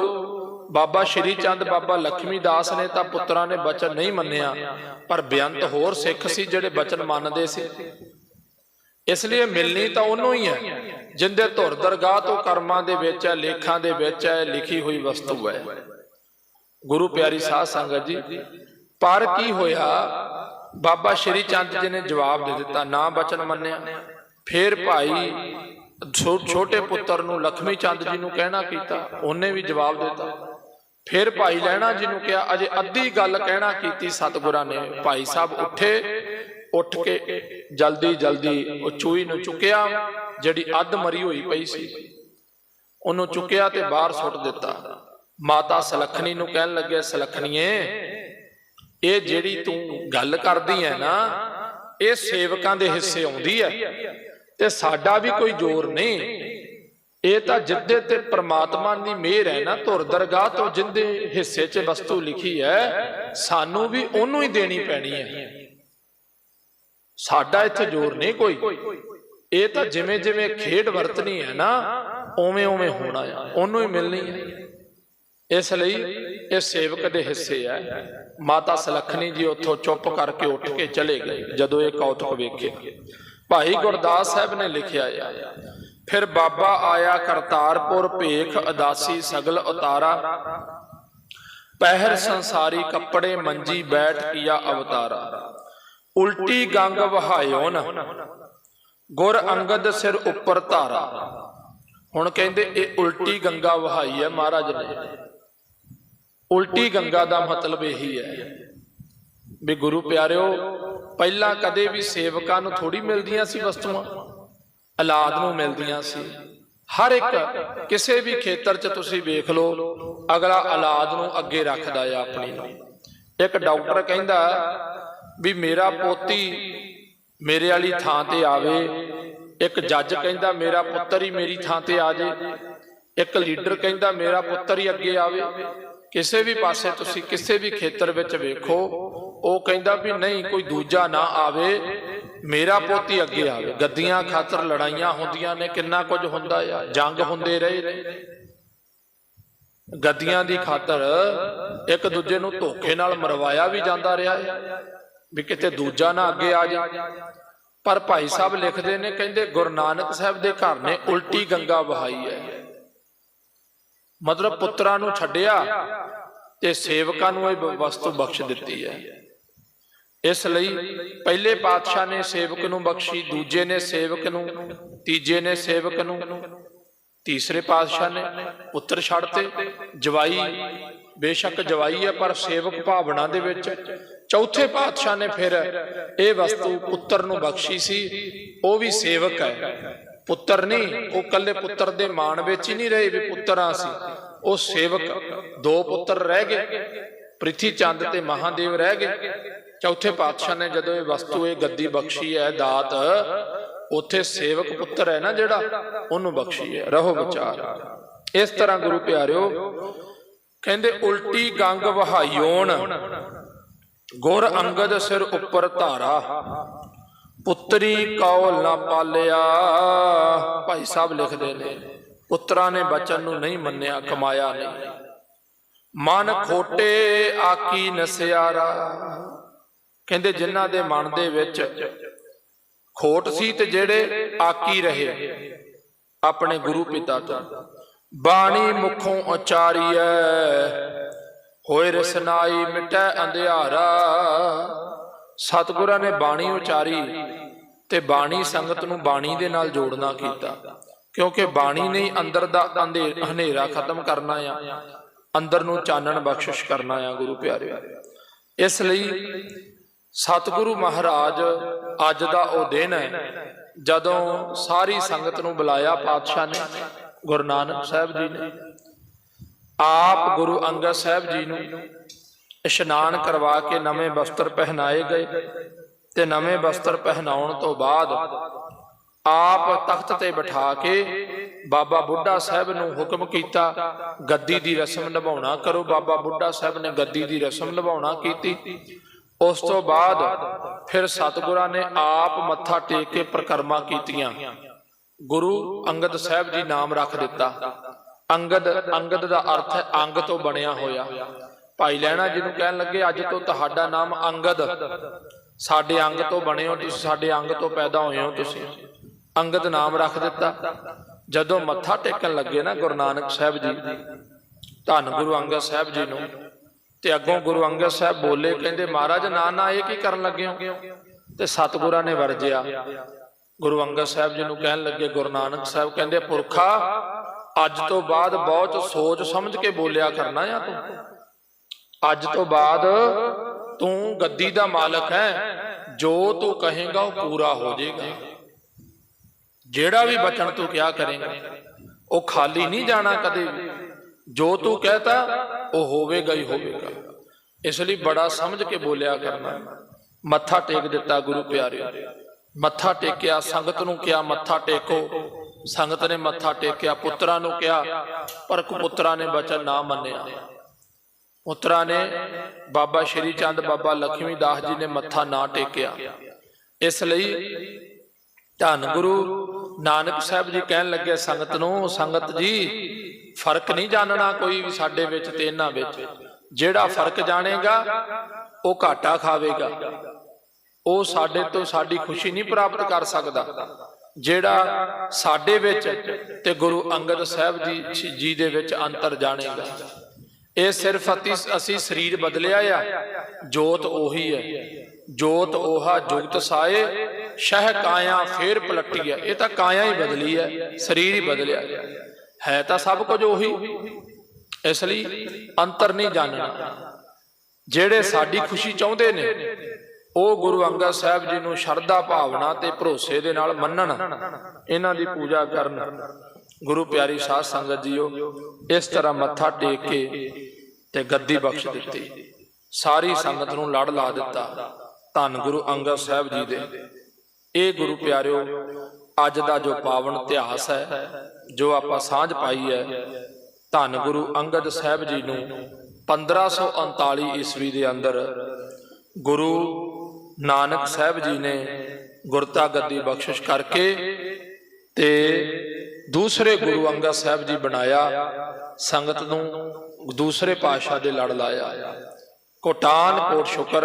S1: ਬਾਬਾ ਸ਼੍ਰੀ ਚੰਦ, ਬਾਬਾ ਲక్ష్ਮੀ ਦਾਸ ਨੇ ਤਾਂ ਪੁੱਤਰਾਂ ਨੇ ਬਚਨ ਨਹੀਂ ਮੰਨਿਆ, ਪਰ ਬੇਅੰਤ ਹੋਰ ਸਿੱਖ ਸੀ ਜਿਹੜੇ ਬਚਨ ਮੰਨਦੇ ਸੀ। ਇਸ ਲਈ ਮਿਲਣੀ ਤਾਂ ਉਹਨੂੰ ਹੀ ਹੈ, ਜਿੰਦੇ ਧੁਰ ਦਰਗਾਹ ਤੋਂ ਕਰਮਾਂ ਦੇ ਵਿੱਚ ਹੈ, ਲੇਖਾਂ ਦੇ ਵਿੱਚ ਹੈ, ਲਿਖੀ ਹੋਈ ਵਸਤੂ ਹੈ। ਗੁਰੂ ਪਿਆਰੀ ਸਾਧ ਸੰਗਤ ਜੀ, ਪਰ ਕੀ ਹੋਇਆ? ਬਾਬਾ ਸ਼੍ਰੀ ਚੰਦ ਜੀ ਨੇ ਜਵਾਬ ਦੇ ਦਿੱਤਾ, ਨਾ ਬਚਨ ਮੰਨਿਆ। ਫਿਰ ਭਾਈ ਛੋਟੇ ਪੁੱਤਰ ਨੂੰ ਲਖਮੀ ਚੰਦ ਜੀ ਨੂੰ ਕਹਿਣਾ ਕੀਤਾ, ਉਹਨੇ ਵੀ ਜਵਾਬ ਦਿੱਤਾ। ਫਿਰ ਭਾਈ ਲੈਣਾ ਜੀ ਨੂੰ ਕਿਹਾ, ਅਜੇ ਅੱਧੀ ਗੱਲ ਕਹਿਣਾ ਕੀਤੀ ਸਤਿਗੁਰਾਂ ਨੇ। ਭਾਈ ਸਾਹਿਬ ਉੱਠੇ ਉੱਠ ਕੇ ਜਲਦੀ ਜਲਦੀ ਉਹ ਚੂਈ ਨੂੰ ਚੁੱਕਿਆ ਜਿਹੜੀ ਅੱਧ ਮਰੀ ਹੋਈ ਪਈ ਸੀ। ਉਹਨੂੰ ਚੁੱਕਿਆ ਤੇ ਬਾਹਰ ਸੁੱਟ ਦਿੱਤਾ। ਮਾਤਾ ਸਲਖਣੀ ਨੂੰ ਕਹਿਣ ਲੱਗੇ ਸਲਖਣੀਏ ਇਹ ਜਿਹੜੀ ਤੂੰ ਗੱਲ ਕਰਦੀ ਹੈ ਨਾ ਇਹ ਸੇਵਕਾਂ ਦੇ ਹਿੱਸੇ ਆਉਂਦੀ ਹੈ। ਤੇ ਸਾਡਾ ਵੀ ਕੋਈ ਜ਼ੋਰ ਨਹੀਂ। ਇਹ ਤਾਂ ਜਿੱਦੇ ਤੇ ਪ੍ਰਮਾਤਮਾ ਦੀ ਮਿਹਰ ਹੈ ਨਾ ਧੁਰ ਦਰਗਾਹ ਤੋਂ ਜਿੰਦੇ ਹਿੱਸੇ 'ਚ ਵਸਤੂ ਲਿਖੀ ਹੈ ਸਾਨੂੰ ਵੀ ਉਹਨੂੰ ਹੀ ਦੇਣੀ ਪੈਣੀ ਹੈ। ਸਾਡਾ ਇੱਥੇ ਜ਼ੋਰ ਨਹੀਂ ਕੋਈ। ਇਹ ਤਾਂ ਜਿਵੇਂ ਜਿਵੇਂ ਖੇਡ ਵਰਤਣੀ ਹੈ ਨਾ ਉਵੇਂ ਉਵੇਂ ਹੋਣਾ ਆ। ਉਹਨੂੰ ਹੀ ਮਿਲਣੀ ਹੈ। ਇਸ ਲਈ ਇਹ ਸੇਵਕ ਦੇ ਹਿੱਸੇ ਹੈ। ਮਾਤਾ ਸਲਖਣੀ ਜੀ ਉੱਥੋਂ ਚੁੱਪ ਕਰਕੇ ਉੱਠ ਕੇ ਚਲੇ ਗਏ, ਜਦੋਂ ਇਹ ਕੌਤਕ ਵੇਖੇ ਭਾਈ ਗੁਰਦਾਸ ਸਾਹਿਬ ਨੇ ਲਿਖਿਆ ਆ, ਫਿਰ ਬਾਬਾ ਆਇਆ ਕਰਤਾਰਪੁਰ ਭੇਖ ਅਦਾਸੀ ਸਗਲ ਉਤਾਰਾ। ਪਹਿਰ ਸੰਸਾਰੀ ਕੱਪੜੇ ਮੰਜੀ ਬੈਠ ਕੀਆ ਅਵਤਾਰਾ। ਉਲਟੀ ਗੰਗ ਵਹਾਇਓ ਨ। ਗੁਰ ਅੰਗਦ ਸਿਰ ਉੱਪਰ ਧਾਰਾ। ਹੁਣ ਕਹਿੰਦੇ ਇਹ ਉਲਟੀ ਗੰਗਾ ਵਹਾਈ ਹੈ ਮਹਾਰਾਜ ਨੇ। ਉਲਟੀ ਗੰਗਾ ਦਾ ਮਤਲਬ ਇਹੀ ਹੈ ਵੀ ਗੁਰੂ ਪਿਆਰਿਓ, ਪਹਿਲਾਂ ਕਦੇ ਵੀ ਸੇਵਕਾਂ ਨੂੰ ਥੋੜੀ ਮਿਲਦੀਆਂ ਸੀ ਵਸਤੂਆਂ, ਔਲਾਦ ਨੂੰ ਮਿਲਦੀਆਂ ਸੀ। ਹਰ ਇੱਕ ਕਿਸੇ ਵੀ ਖੇਤਰ 'ਚ ਤੁਸੀਂ ਵੇਖ ਲਓ, ਅਗਲਾ ਔਲਾਦ ਨੂੰ ਅੱਗੇ ਰੱਖਦਾ ਆ ਆਪਣੀ। ਨੂੰ ਇੱਕ ਡਾਕਟਰ ਕਹਿੰਦਾ ਵੀ ਮੇਰਾ ਪੋਤੀ ਮੇਰੇ ਵਾਲੀ ਥਾਂ ਤੇ ਆਵੇ। ਇੱਕ ਜੱਜ ਕਹਿੰਦਾ, ਮੇਰਾ ਪੁੱਤਰ ਹੀ ਮੇਰੀ ਥਾਂ ਤੇ ਆ ਜੇ। ਇੱਕ ਲੀਡਰ ਕਹਿੰਦਾ, ਮੇਰਾ ਪੁੱਤਰ ਹੀ ਅੱਗੇ ਆਵੇ। ਕਿਸੇ ਵੀ ਪਾਸੇ ਤੁਸੀਂ ਕਿਸੇ ਵੀ ਖੇਤਰ ਵਿੱਚ ਵੇਖੋ, ਉਹ ਕਹਿੰਦਾ ਵੀ ਨਹੀਂ, ਕੋਈ ਦੂਜਾ ਨਾ ਆਵੇ, ਮੇਰਾ ਪੋਤੀ ਅੱਗੇ ਆਵੇ। ਗੱਦੀਆਂ ਖਾਤਰ ਲੜਾਈਆਂ ਹੁੰਦੀਆਂ ਨੇ, ਕਿੰਨਾ ਕੁਝ ਹੁੰਦਾ ਆ, ਜੰਗ ਹੁੰਦੇ ਰਹੇ। ਨੇ ਗੱਦੀਆਂ ਦੀ ਖਾਤਰ ਇੱਕ ਦੂਜੇ ਨੂੰ ਧੋਖੇ ਨਾਲ ਮਰਵਾਇਆ ਵੀ ਜਾਂਦਾ ਰਿਹਾ ਹੈ। ਵੀ ਕਿਤੇ ਦੂਜਾ ਨਾ ਅੱਗੇ ਆ ਜਾ ਪਰ ਭਾਈ ਸਾਹਿਬ ਲਿਖਦੇ ਨੇ, ਕਹਿੰਦੇ ਗੁਰੂ ਨਾਨਕ ਸਾਹਿਬ ਦੇ ਘਰ ਨੇ ਉਲਟੀ ਗੰਗਾ ਵਹਾਈ ਹੈ। ਮਤਲਬ ਪੁੱਤਰਾਂ ਨੂੰ ਛੱਡਿਆ ਤੇ ਸੇਵਕਾਂ ਨੂੰ ਇਹ ਵਸਤੂ ਬਖਸ਼ ਦਿੱਤੀ ਹੈ। ਇਸ ਲਈ ਪਹਿਲੇ ਪਾਤਸ਼ਾਹ ਨੇ ਸੇਵਕ ਨੂੰ ਬਖਸ਼ੀ, ਦੂਜੇ ਨੇ ਸੇਵਕ ਨੂੰ, ਤੀਜੇ ਨੇ ਸੇਵਕ ਨੂੰ, ਤੀਸਰੇ ਪਾਤਸ਼ਾਹ ਨੇ ਪੁੱਤਰ ਛੱਡਤੇ। ਜਵਾਈ, ਬੇਸ਼ੱਕ ਜਵਾਈ ਹੈ, ਪਰ ਸੇਵਕ ਭਾਵਨਾ ਦੇ ਵਿੱਚ ਚੌਥੇ ਪਾਤਸ਼ਾਹ ਨੇ ਫਿਰ ਇਹ ਵਸਤੂ ਪੁੱਤਰ ਨੂੰ ਬਖਸ਼ੀ ਸੀ, ਉਹ ਵੀ ਸੇਵਕ ਹੈ। ਪੁੱਤਰ ਨਹੀਂ, ਉਹ ਕੱਲੇ ਪੁੱਤਰ ਦੇ ਮਾਣ ਵਿੱਚ ਹੀ ਨਹੀਂ ਰਹੇ ਵੀ ਪੁੱਤਰਾਂ ਸੀ। ਉਹ ਸੇਵਕ, ਦੋ ਪੁੱਤਰ ਰਹਿ ਗਏ। ਪ੍ਰਿਥੀ ਚੰਦ ਤੇ ਮਹਾਦੇਵ ਰਹਿ ਗਏ। ਚੌਥੇ ਪਾਤਸ਼ਾਹ ਨੇ ਜਦੋਂ ਇਹ ਵਸਤੂ, ਇਹ ਗੱਦੀ ਬਖਸ਼ੀ ਹੈ, ਦਾਤ, ਉੱਥੇ ਸੇਵਕ ਪੁੱਤਰ ਹੈ ਨਾ ਜਿਹੜਾ, ਉਹਨੂੰ ਬਖਸ਼ੀ ਹੈ। ਰਹੋ ਵਿਚਾਰ। ਇਸ ਤਰ੍ਹਾਂ ਗੁਰੂ ਪਿਆਰਿਓ, ਕਹਿੰਦੇ, ਉਲਟੀ ਗੰਗ ਵਹਾਈਓਣ। ਗੁਰ ਅੰਗਦ ਸਿਰ ਉੱਪਰ ਧਾਰਾ। ਪੁੱਤਰੀ ਕੌਲ ਨਾ ਪਾਲਿਆ। ਭਾਈ ਸਾਹਿਬ ਲਿਖਦੇ ਨੇ, ਪੁੱਤਰਾਂ ਨੇ ਬਚਨ ਨੂੰ ਨਹੀਂ ਮੰਨਿਆ, ਕਮਾਇਆ ਨਹੀਂ। ਮਨ ਖੋਟੇ ਆਕੀ ਨਸਿਆਰਾ। ਕਹਿੰਦੇ ਜਿਨ੍ਹਾਂ ਦੇ ਮਨ ਦੇ ਵਿੱਚ ਖੋਟ ਸੀ ਤੇ ਜਿਹੜੇ ਆਕੀ ਰਹੇ, ਆਪਣੇ ਗੁਰੂ ਪਿਤਾ ਤੋਂ। ਬਾਣੀ ਮੁਖੋਂ ਉਚਾਰੀਐ ਹੋਏ ਰਸਨਾਈ ਮਿਟੈ ਅੰਧਿਆਰਾ। ਸਤਿਗੁਰਾਂ ਨੇ ਬਾਣੀ ਉਚਾਰੀ ਤੇ ਬਾਣੀ ਸੰਗਤ ਨੂੰ ਬਾਣੀ ਦੇ ਨਾਲ ਜੋੜਨਾ ਕੀਤਾ। ਕਿਉਂਕਿ ਬਾਣੀ ਨੇ ਅੰਦਰ ਦਾ ਹਨੇਰਾ ਖਤਮ ਕਰਨਾ ਆ, ਅੰਦਰ ਨੂੰ ਚਾਨਣ ਬਖਸ਼ਿਸ਼ ਕਰਨਾ ਆ ਗੁਰੂ ਪਿਆਰਿਓ। ਇਸ ਲਈ ਸਤਿਗੁਰੂ ਮਹਾਰਾਜ ਅੱਜ ਦਾ ਉਹ ਦਿਨ ਹੈ, ਜਦੋਂ ਸਾਰੀ ਸੰਗਤ ਨੂੰ ਬੁਲਾਇਆ ਪਾਤਸ਼ਾਹ ਨੇ, ਗੁਰੂ ਨਾਨਕ ਸਾਹਿਬ ਜੀ ਨੇ। ਆਪ ਗੁਰੂ ਅੰਗਦ ਸਾਹਿਬ ਜੀ ਨੂੰ ਇਸ਼ਨਾਨ ਕਰਵਾ ਕੇ ਨਵੇਂ ਵਸਤਰ ਪਹਿਨਾਏ ਗਏ ਤੇ ਨਵੇਂ ਵਸਤਰ ਪਹਿਨਾਉਣ ਤੋਂ ਬਾਅਦ ਆਪ ਤਖਤ ਤੇ ਬਿਠਾ ਕੇ ਬਾਬਾ ਬੁੱਢਾ ਸਾਹਿਬ ਨੂੰ ਹੁਕਮ ਕੀਤਾ, ਗੱਦੀ ਦੀ ਰਸਮ ਨਿਭਾਉਣਾ ਕਰੋ। ਬਾਬਾ ਬੁੱਢਾ ਸਾਹਿਬ ਨੇ ਗੱਦੀ ਦੀ ਰਸਮ ਨਿਭਾਉਣਾ ਕੀਤੀ। ਉਸ ਤੋਂ ਬਾਅਦ ਫਿਰ ਸਤਿਗੁਰਾਂ ਨੇ ਆਪ ਮੱਥਾ ਟੇਕ ਕੇ ਪ੍ਰਕਰਮਾ ਕੀਤੀਆਂ। ਗੁਰੂ ਅੰਗਦ ਸਾਹਿਬ ਜੀ ਨਾਮ ਰੱਖ ਦਿੱਤਾ। ਅੰਗਦ ਅੰਗਦ ਦਾ ਅਰਥ ਹੈ ਅੰਗ ਤੋਂ ਬਣਿਆ ਹੋਇਆ। ਭਾਈ ਲੈਣਾ ਜਿਹਨੂੰ ਕਹਿਣ ਲੱਗੇ, ਅੱਜ ਤੋਂ ਤੁਹਾਡਾ ਨਾਮ ਅੰਗਦ। ਸਾਡੇ ਅੰਗ ਤੋਂ ਬਣੇ ਹੋ ਤੁਸੀਂ, ਸਾਡੇ ਅੰਗ ਤੋਂ ਪੈਦਾ ਹੋਏ ਹੋ ਤੁਸੀਂ। ਅੰਗਦ ਨਾਮ ਰੱਖ ਦਿੱਤਾ। ਜਦੋਂ ਮੱਥਾ ਟੇਕਣ ਲੱਗੇ ਨਾ ਗੁਰੂ ਨਾਨਕ ਸਾਹਿਬ ਜੀ, ਧੰਨ ਗੁਰੂ ਅੰਗਦ ਸਾਹਿਬ ਜੀ ਨੂੰ, ਤੇ ਅੱਗੋਂ ਗੁਰੂ ਅੰਗਦ ਸਾਹਿਬ ਬੋਲੇ, ਕਹਿੰਦੇ, ਮਹਾਰਾਜ ਨਾ ਨਾ ਇਹ ਕੀ ਕਰਨ ਲੱਗੇ ਹੋ? ਤੇ ਸਤਿਗੁਰਾਂ ਨੇ ਵਰਜਿਆ। ਗੁਰੂ ਅੰਗਦ ਸਾਹਿਬ ਜੀ ਨੂੰ ਕਹਿਣ ਲੱਗੇ, ਗੁਰੂ ਨਾਨਕ ਸਾਹਿਬ ਕਹਿੰਦੇ, ਪੁਰਖਾ ਅੱਜ ਤੋਂ ਬਾਅਦ ਬਹੁਤ ਸੋਚ ਸਮਝ ਕੇ ਬੋਲਿਆ ਕਰਨਾ ਆ ਤੂੰ। ਅੱਜ ਤੋਂ ਬਾਅਦ ਤੂੰ ਗੱਦੀ ਦਾ ਮਾਲਕ ਹੈ। ਜੋ ਤੂੰ ਕਹੇਗਾ ਉਹ ਪੂਰਾ ਹੋ ਜਾਏਗਾ। ਜਿਹੜਾ ਵੀ ਬਚਨ ਤੂੰ ਕਿਹਾ ਕਰੇਗਾ, ਉਹ ਖਾਲੀ ਨਹੀਂ ਜਾਣਾ ਕਦੇ ਜੋ ਤੂੰ ਕਹਤਾ, ਉਹ ਹੋਵੇਗਾ ਹੀ ਹੋਵੇਗਾ। ਇਸ ਲਈ ਬੜਾ ਸਮਝ ਕੇ ਬੋਲਿਆ ਕਰਨਾ। ਮੱਥਾ ਟੇਕ ਦਿੱਤਾ ਗੁਰੂ ਪਿਆਰਿਓ। ਮੱਥਾ ਟੇਕਿਆ, ਸੰਗਤ ਨੂੰ ਕਿਹਾ, ਮੱਥਾ ਟੇਕੋ। ਸੰਗਤ ਨੇ ਮੱਥਾ ਟੇਕਿਆ, ਪੁੱਤਰਾਂ ਨੂੰ ਕਿਹਾ, ਪਰ ਪੁੱਤਰਾਂ ਨੇ ਬਚਨ ਨਾ ਮੰਨਿਆ। ਪੁੱਤਰਾਂ ਨੇ ਬਾਬਾ ਸ਼੍ਰੀ ਚੰਦ, ਬਾਬਾ ਲਖਮੀ ਦਾਸ ਜੀ ਨੇ ਮੱਥਾ ਨਾ ਟੇਕਿਆ। ਇਸ ਲਈ ਧੰਨ ਗੁਰੂ ਨਾਨਕ ਸਾਹਿਬ ਜੀ ਕਹਿਣ ਲੱਗੇ, ਸੰਗਤ ਨੂੰ, ਸੰਗਤ ਜੀ, ਫ਼ਰਕ ਨਹੀਂ ਜਾਣਨਾ ਕੋਈ ਵੀ ਸਾਡੇ ਵਿੱਚ ਤੇ ਇਹਨਾਂ ਵਿੱਚ। ਜਿਹੜਾ ਫ਼ਰਕ ਜਾਣੇਗਾ, ਉਹ ਘਾਟਾ ਖਾਵੇਗਾ। ਉਹ ਸਾਡੇ ਤੋਂ ਸਾਡੀ ਖੁਸ਼ੀ ਨਹੀਂ ਪ੍ਰਾਪਤ ਕਰ ਸਕਦਾ। ਜਿਹੜਾ ਸਾਡੇ ਵਿੱਚ ਤੇ ਗੁਰੂ ਅੰਗਦ ਸਾਹਿਬ ਜੀ ਜੀ ਦੇ ਵਿੱਚ ਅੰਤਰ ਜਾਣੇਗਾ। ਇਹ ਸਿਰਫ ਅਸੀਂ ਸਰੀਰ ਬਦਲਿਆ ਆ। ਜੋਤ ਉਹੀ ਹੈ। ਜੋਤ 오ਹਾ। ਜੁਗਤ ਸਾਏ। ਸ਼ਹਿ ਕਾਇਆ ਫੇਰ ਪਲਟੀ ਹੈ। ਇਹ ਤਾਂ ਕਾਇਆ ਹੀ ਬਦਲੀ ਹੈ। ਸਰੀਰ ਹੀ ਬਦਲਿਆ। ਹੈ ਤਾਂ ਸਭ ਕੁਝ ਉਹੀ। ਇਸ ਲਈ ਅੰਤਰ ਨਹੀਂ ਜਾਣਨਾ। ਜਿਹੜੇ ਸਾਡੀ ਖੁਸ਼ੀ ਚਾਹੁੰਦੇ ਨੇ। ਉਹ ਗੁਰੂ ਅੰਗਦ ਸਾਹਿਬ ਜੀ ਨੂੰ ਸ਼ਰਧਾ ਭਾਵਨਾ ਤੇ ਭਰੋਸੇ ਦੇ ਨਾਲ ਮੰਨਣ ਇਹਨਾਂ ਦੀ ਪੂਜਾ ਕਰਨ। ਗੁਰੂ ਪਿਆਰੀ ਸਾਧ ਸੰਗਤ ਜੀਓ, ਇਸ ਤਰ੍ਹਾਂ ਮੱਥਾ ਟੇਕ ਕੇ ਤੇ ਗੱਦੀ ਬਖਸ਼ ਦਿੱਤੀ। ਸਾਰੀ ਸੰਗਤ ਨੂੰ ਲੜ ਲਾ ਦਿੱਤਾ। ਧੰਨ ਗੁਰੂ ਅੰਗਦ ਸਾਹਿਬ ਜੀ ਦੇ। ਇਹ ਗੁਰੂ ਪਿਆਰਿਓ, ਅੱਜ ਦਾ ਜੋ ਪਾਵਨ ਇਤਿਹਾਸ ਹੈ, ਜੋ ਆਪਾਂ ਸਾਂਝ ਪਾਈ ਹੈ, ਧੰਨ ਗੁਰੂ ਅੰਗਦ ਸਾਹਿਬ ਜੀ ਨੂੰ 1539 ਈਸਵੀ ਦੇ ਅੰਦਰ ਗੁਰੂ ਨਾਨਕ ਸਾਹਿਬ ਜੀ ਨੇ ਗੁਰਤਾ ਗੱਦੀ ਬਖਸ਼ਿਸ਼ ਕਰਕੇ ਤੇ ਦੂਸਰੇ ਗੁਰੂ ਅੰਗਦ ਸਾਹਿਬ ਜੀ ਬਣਾਇਆ, ਸੰਗਤ ਨੂੰ ਦੂਸਰੇ ਪਾਤਸ਼ਾਹ ਦੇ ਲੜ ਲਾਇਆ। ਕੋਟਾਨ ਕੋਟ ਸ਼ੁਕਰ,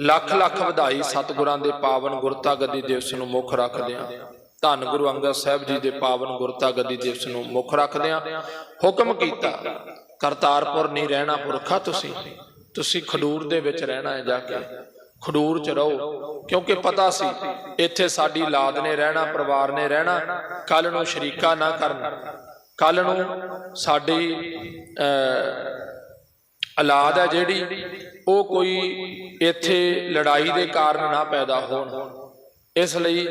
S1: ਲੱਖ ਲੱਖ ਵਧਾਈ ਸਤਿਗੁਰਾਂ ਦੇ ਪਾਵਨ ਗੁਰਤਾ ਗੱਦੀ ਦਿਵਸ ਨੂੰ ਮੁੱਖ ਰੱਖਦਿਆਂ। ਧੰਨ ਗੁਰੂ ਅੰਗਦ ਸਾਹਿਬ ਜੀ ਦੇ ਪਾਵਨ ਗੁਰਤਾ ਗੱਦੀ ਦਿਵਸ ਨੂੰ ਮੁੱਖ ਰੱਖਦਿਆਂ ਹੁਕਮ ਕੀਤਾ, ਕਰਤਾਰਪੁਰ ਨਹੀਂ ਰਹਿਣਾ ਪੁਰਖਾ ਤੁਸੀਂ ਤੁਸੀਂ ਖਡੂਰ ਦੇ ਵਿੱਚ ਰਹਿਣਾ ਹੈ ਜਾ ਕੇ। ਖਡੂਰ ਚ ਰਹੋ, ਕਿਉਂਕਿ ਪਤਾ ਸੀ, ਇੱਥੇ ਸਾਡੀ ਲਾਦ ਨੇ ਰਹਿਣਾ, ਪਰਿਵਾਰ ਨੇ ਰਹਿਣਾ ਕੱਲ ਨੂੰ ਸ਼ਰੀਕਾ ਨਾ ਕਰਨ। ਕੱਲ ਨੂੰ ਸਾਡੀ ਔਲਾਦ ਹੈ ਜਿਹੜੀ, ਉਹ ਕੋਈ ਇੱਥੇ ਲੜਾਈ ਦੇ ਕਾਰਨ ਨਾ ਪੈਦਾ ਹੋਣ। ਇਸ ਲਈ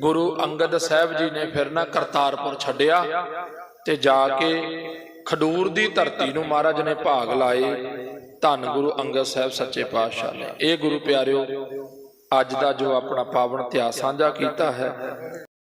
S1: ਗੁਰੂ ਅੰਗਦ ਸਾਹਿਬ ਜੀ ਨੇ ਫਿਰ ਨਾ ਕਰਤਾਰਪੁਰ ਛੱਡਿਆ ਤੇ ਜਾ ਕੇ ਖਡੂਰ ਦੀ ਧਰਤੀ ਨੂੰ ਮਹਾਰਾਜ ਨੇ ਭਾਗ ਲਾਏ। ਧੰਨ ਗੁਰੂ ਅੰਗਦ ਸਾਹਿਬ ਸੱਚੇ ਪਾਤਸ਼ਾਹ ਨੇ। ਇਹ ਗੁਰੂ ਪਿਆਰਿਓ, ਅੱਜ ਦਾ ਜੋ ਆਪਣਾ ਪਾਵਨ ਇਤਿਹਾਸ ਸਾਂਝਾ ਕੀਤਾ ਹੈ